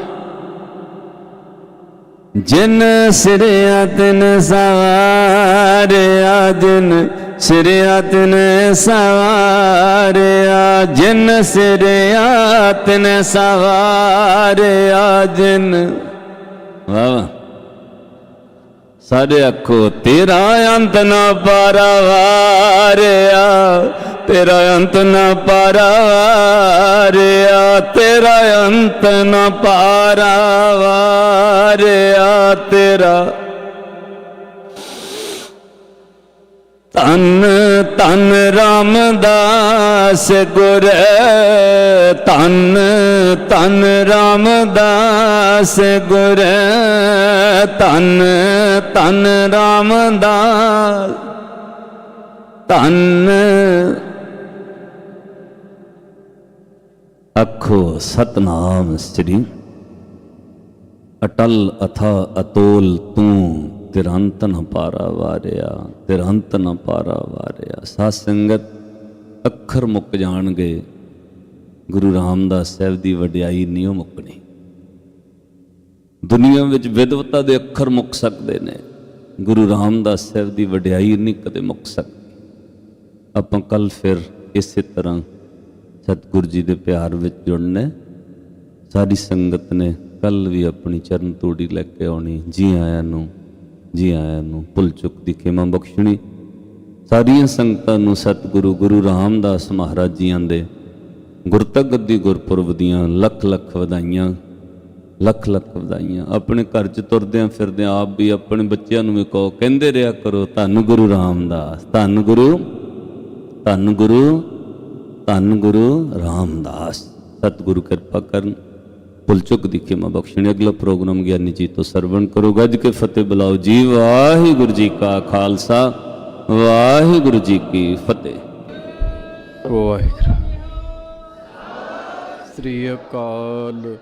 ਜਿਨ ਸਿਰਿਆ ਤਿਨ ਸਵਾਰਿਆ, ਜਿਨ ਸਿਰਿਆ ਤਿਨ ਸਵਾਰਿਆ, ਜਿਨ ਸਿਰਿਆ ਤਿਨ ਸਵਾਰਿਆ, ਜਿਨ ਵਾਹ। ਸਾਡੇ ਅੱਖੋ ਤੇਰਾ ਅੰਤ ਨਾ ਪਰਵਾਰਿਆ, ਤੇਰਾ ਅੰਤ ਨਾ ਪਰਵਾਰਿਆ, ਤੇਰਾ ਅੰਤ ਨਾ ਪਰਵਾਰਿਆ, ਤੇਰਾ ਤਨ ਤਨ ਰਾਮਦਾਸ ਗੁਰ ਤਨ ਤਨ ਰਾਮਦਾਸ ਗੁਰ ਤਨ ਤਨ ਰਾਮਦਾਸ ਤਨ ਅਖੋ ਸਤਨਾਮ ਸ੍ਰੀ ਅਟਲ ਅਥਾ ਅਤੋਲ ਤੂੰ ਤਿਰੰਤ ਨ ਪਾਰਾ ਵਾਰਿਆ ਤਿਰੰਤ ਨ ਪਾਰਾ ਵਾਰਿਆ ਸਾਧ ਸੰਗਤ ਅੱਖਰ ਮੁੱਕ ਜਾਣਗੇ, ਗੁਰੂ ਰਾਮਦਾਸ ਸਾਹਿਬ ਦੀ ਵਡਿਆਈ ਨਹੀਂ ਓ ਮੁੱਕਣੀ। ਦੁਨੀਆ ਵਿੱਚ ਵਿਦਵਤਾ ਦੇ ਅੱਖਰ ਮੁੱਕ ਸਕਦੇ ਨੇ, ਗੁਰੂ ਰਾਮਦਾਸ ਸਾਹਿਬ ਦੀ ਵਡਿਆਈ ਨਹੀਂ ਕਦੇ ਮੁੱਕ ਸਕਦੀ। ਆਪਾਂ ਕੱਲ ਫਿਰ ਇਸੇ ਤਰ੍ਹਾਂ ਸਤਿਗੁਰੂ ਜੀ ਦੇ ਪਿਆਰ ਵਿੱਚ ਜੁੜਨੇ। ਸਾਰੀ ਸੰਗਤ ਨੇ ਕੱਲ ਵੀ ਆਪਣੀ ਚਰਨ ਤੂੜੀ ਲੈ ਕੇ ਆਉਣੀ, ਜੀ ਆਇਆਂ ਨੂੰ। ਜੀ ਆਇਆਂ ਨੂੰ ਭੁੱਲ ਚੁੱਕ ਦੀ ਖੇਮਾ ਬਖਸ਼ਣੀ। ਸਾਰੀਆਂ ਸੰਗਤਾਂ ਨੂੰ ਸਤਿਗੁਰੂ ਗੁਰੂ ਰਾਮਦਾਸ ਮਹਾਰਾਜ ਜੀਆਂ ਦੇ ਗੁਰਤਕ ਦੀ ਗੁਰਪੁਰਬ ਦੀਆਂ ਲੱਖ ਲੱਖ ਵਧਾਈਆਂ, ਲੱਖ ਲੱਖ ਵਧਾਈਆਂ। ਆਪਣੇ ਘਰ 'ਚ ਤੁਰਦਿਆਂ ਫਿਰਦਿਆਂ ਆਪ ਵੀ ਆਪਣੇ ਬੱਚਿਆਂ ਨੂੰ ਵੀ ਕਹੋ, ਕਹਿੰਦੇ ਰਿਹਾ ਕਰੋ, ਧੰਨ ਗੁਰੂ ਰਾਮਦਾਸ, ਧੰਨ ਗੁਰੂ ਧੰਨ ਗੁਰੂ ਧੰਨ ਗੁਰੂ ਰਾਮਦਾਸ। ਸਤਿਗੁਰੂ ਕਿਰਪਾ ਕਰਨ। ਭੁੱਲ ਚੁੱਕ ਦੀ ਖਿਮਾ ਬਖਸ਼ਣੀ, ਅਗਲਾ ਪ੍ਰੋਗਰਾਮ ਗਿਆਨੀ ਜੀ ਤੋਂ ਸਰਵਣ ਕਰੋ। ਗੱਜ ਕੇ ਫਤਿਹ ਬੁਲਾਓ ਜੀ, ਵਾਹਿਗੁਰੂ ਜੀ ਕਾ ਖਾਲਸਾ, ਵਾਹਿਗੁਰੂ ਜੀ ਕੀ ਫਤਿਹ। ਵਾਹਿਗੁਰੂ। ਸ੍ਰੀ ਅਕਾਲ।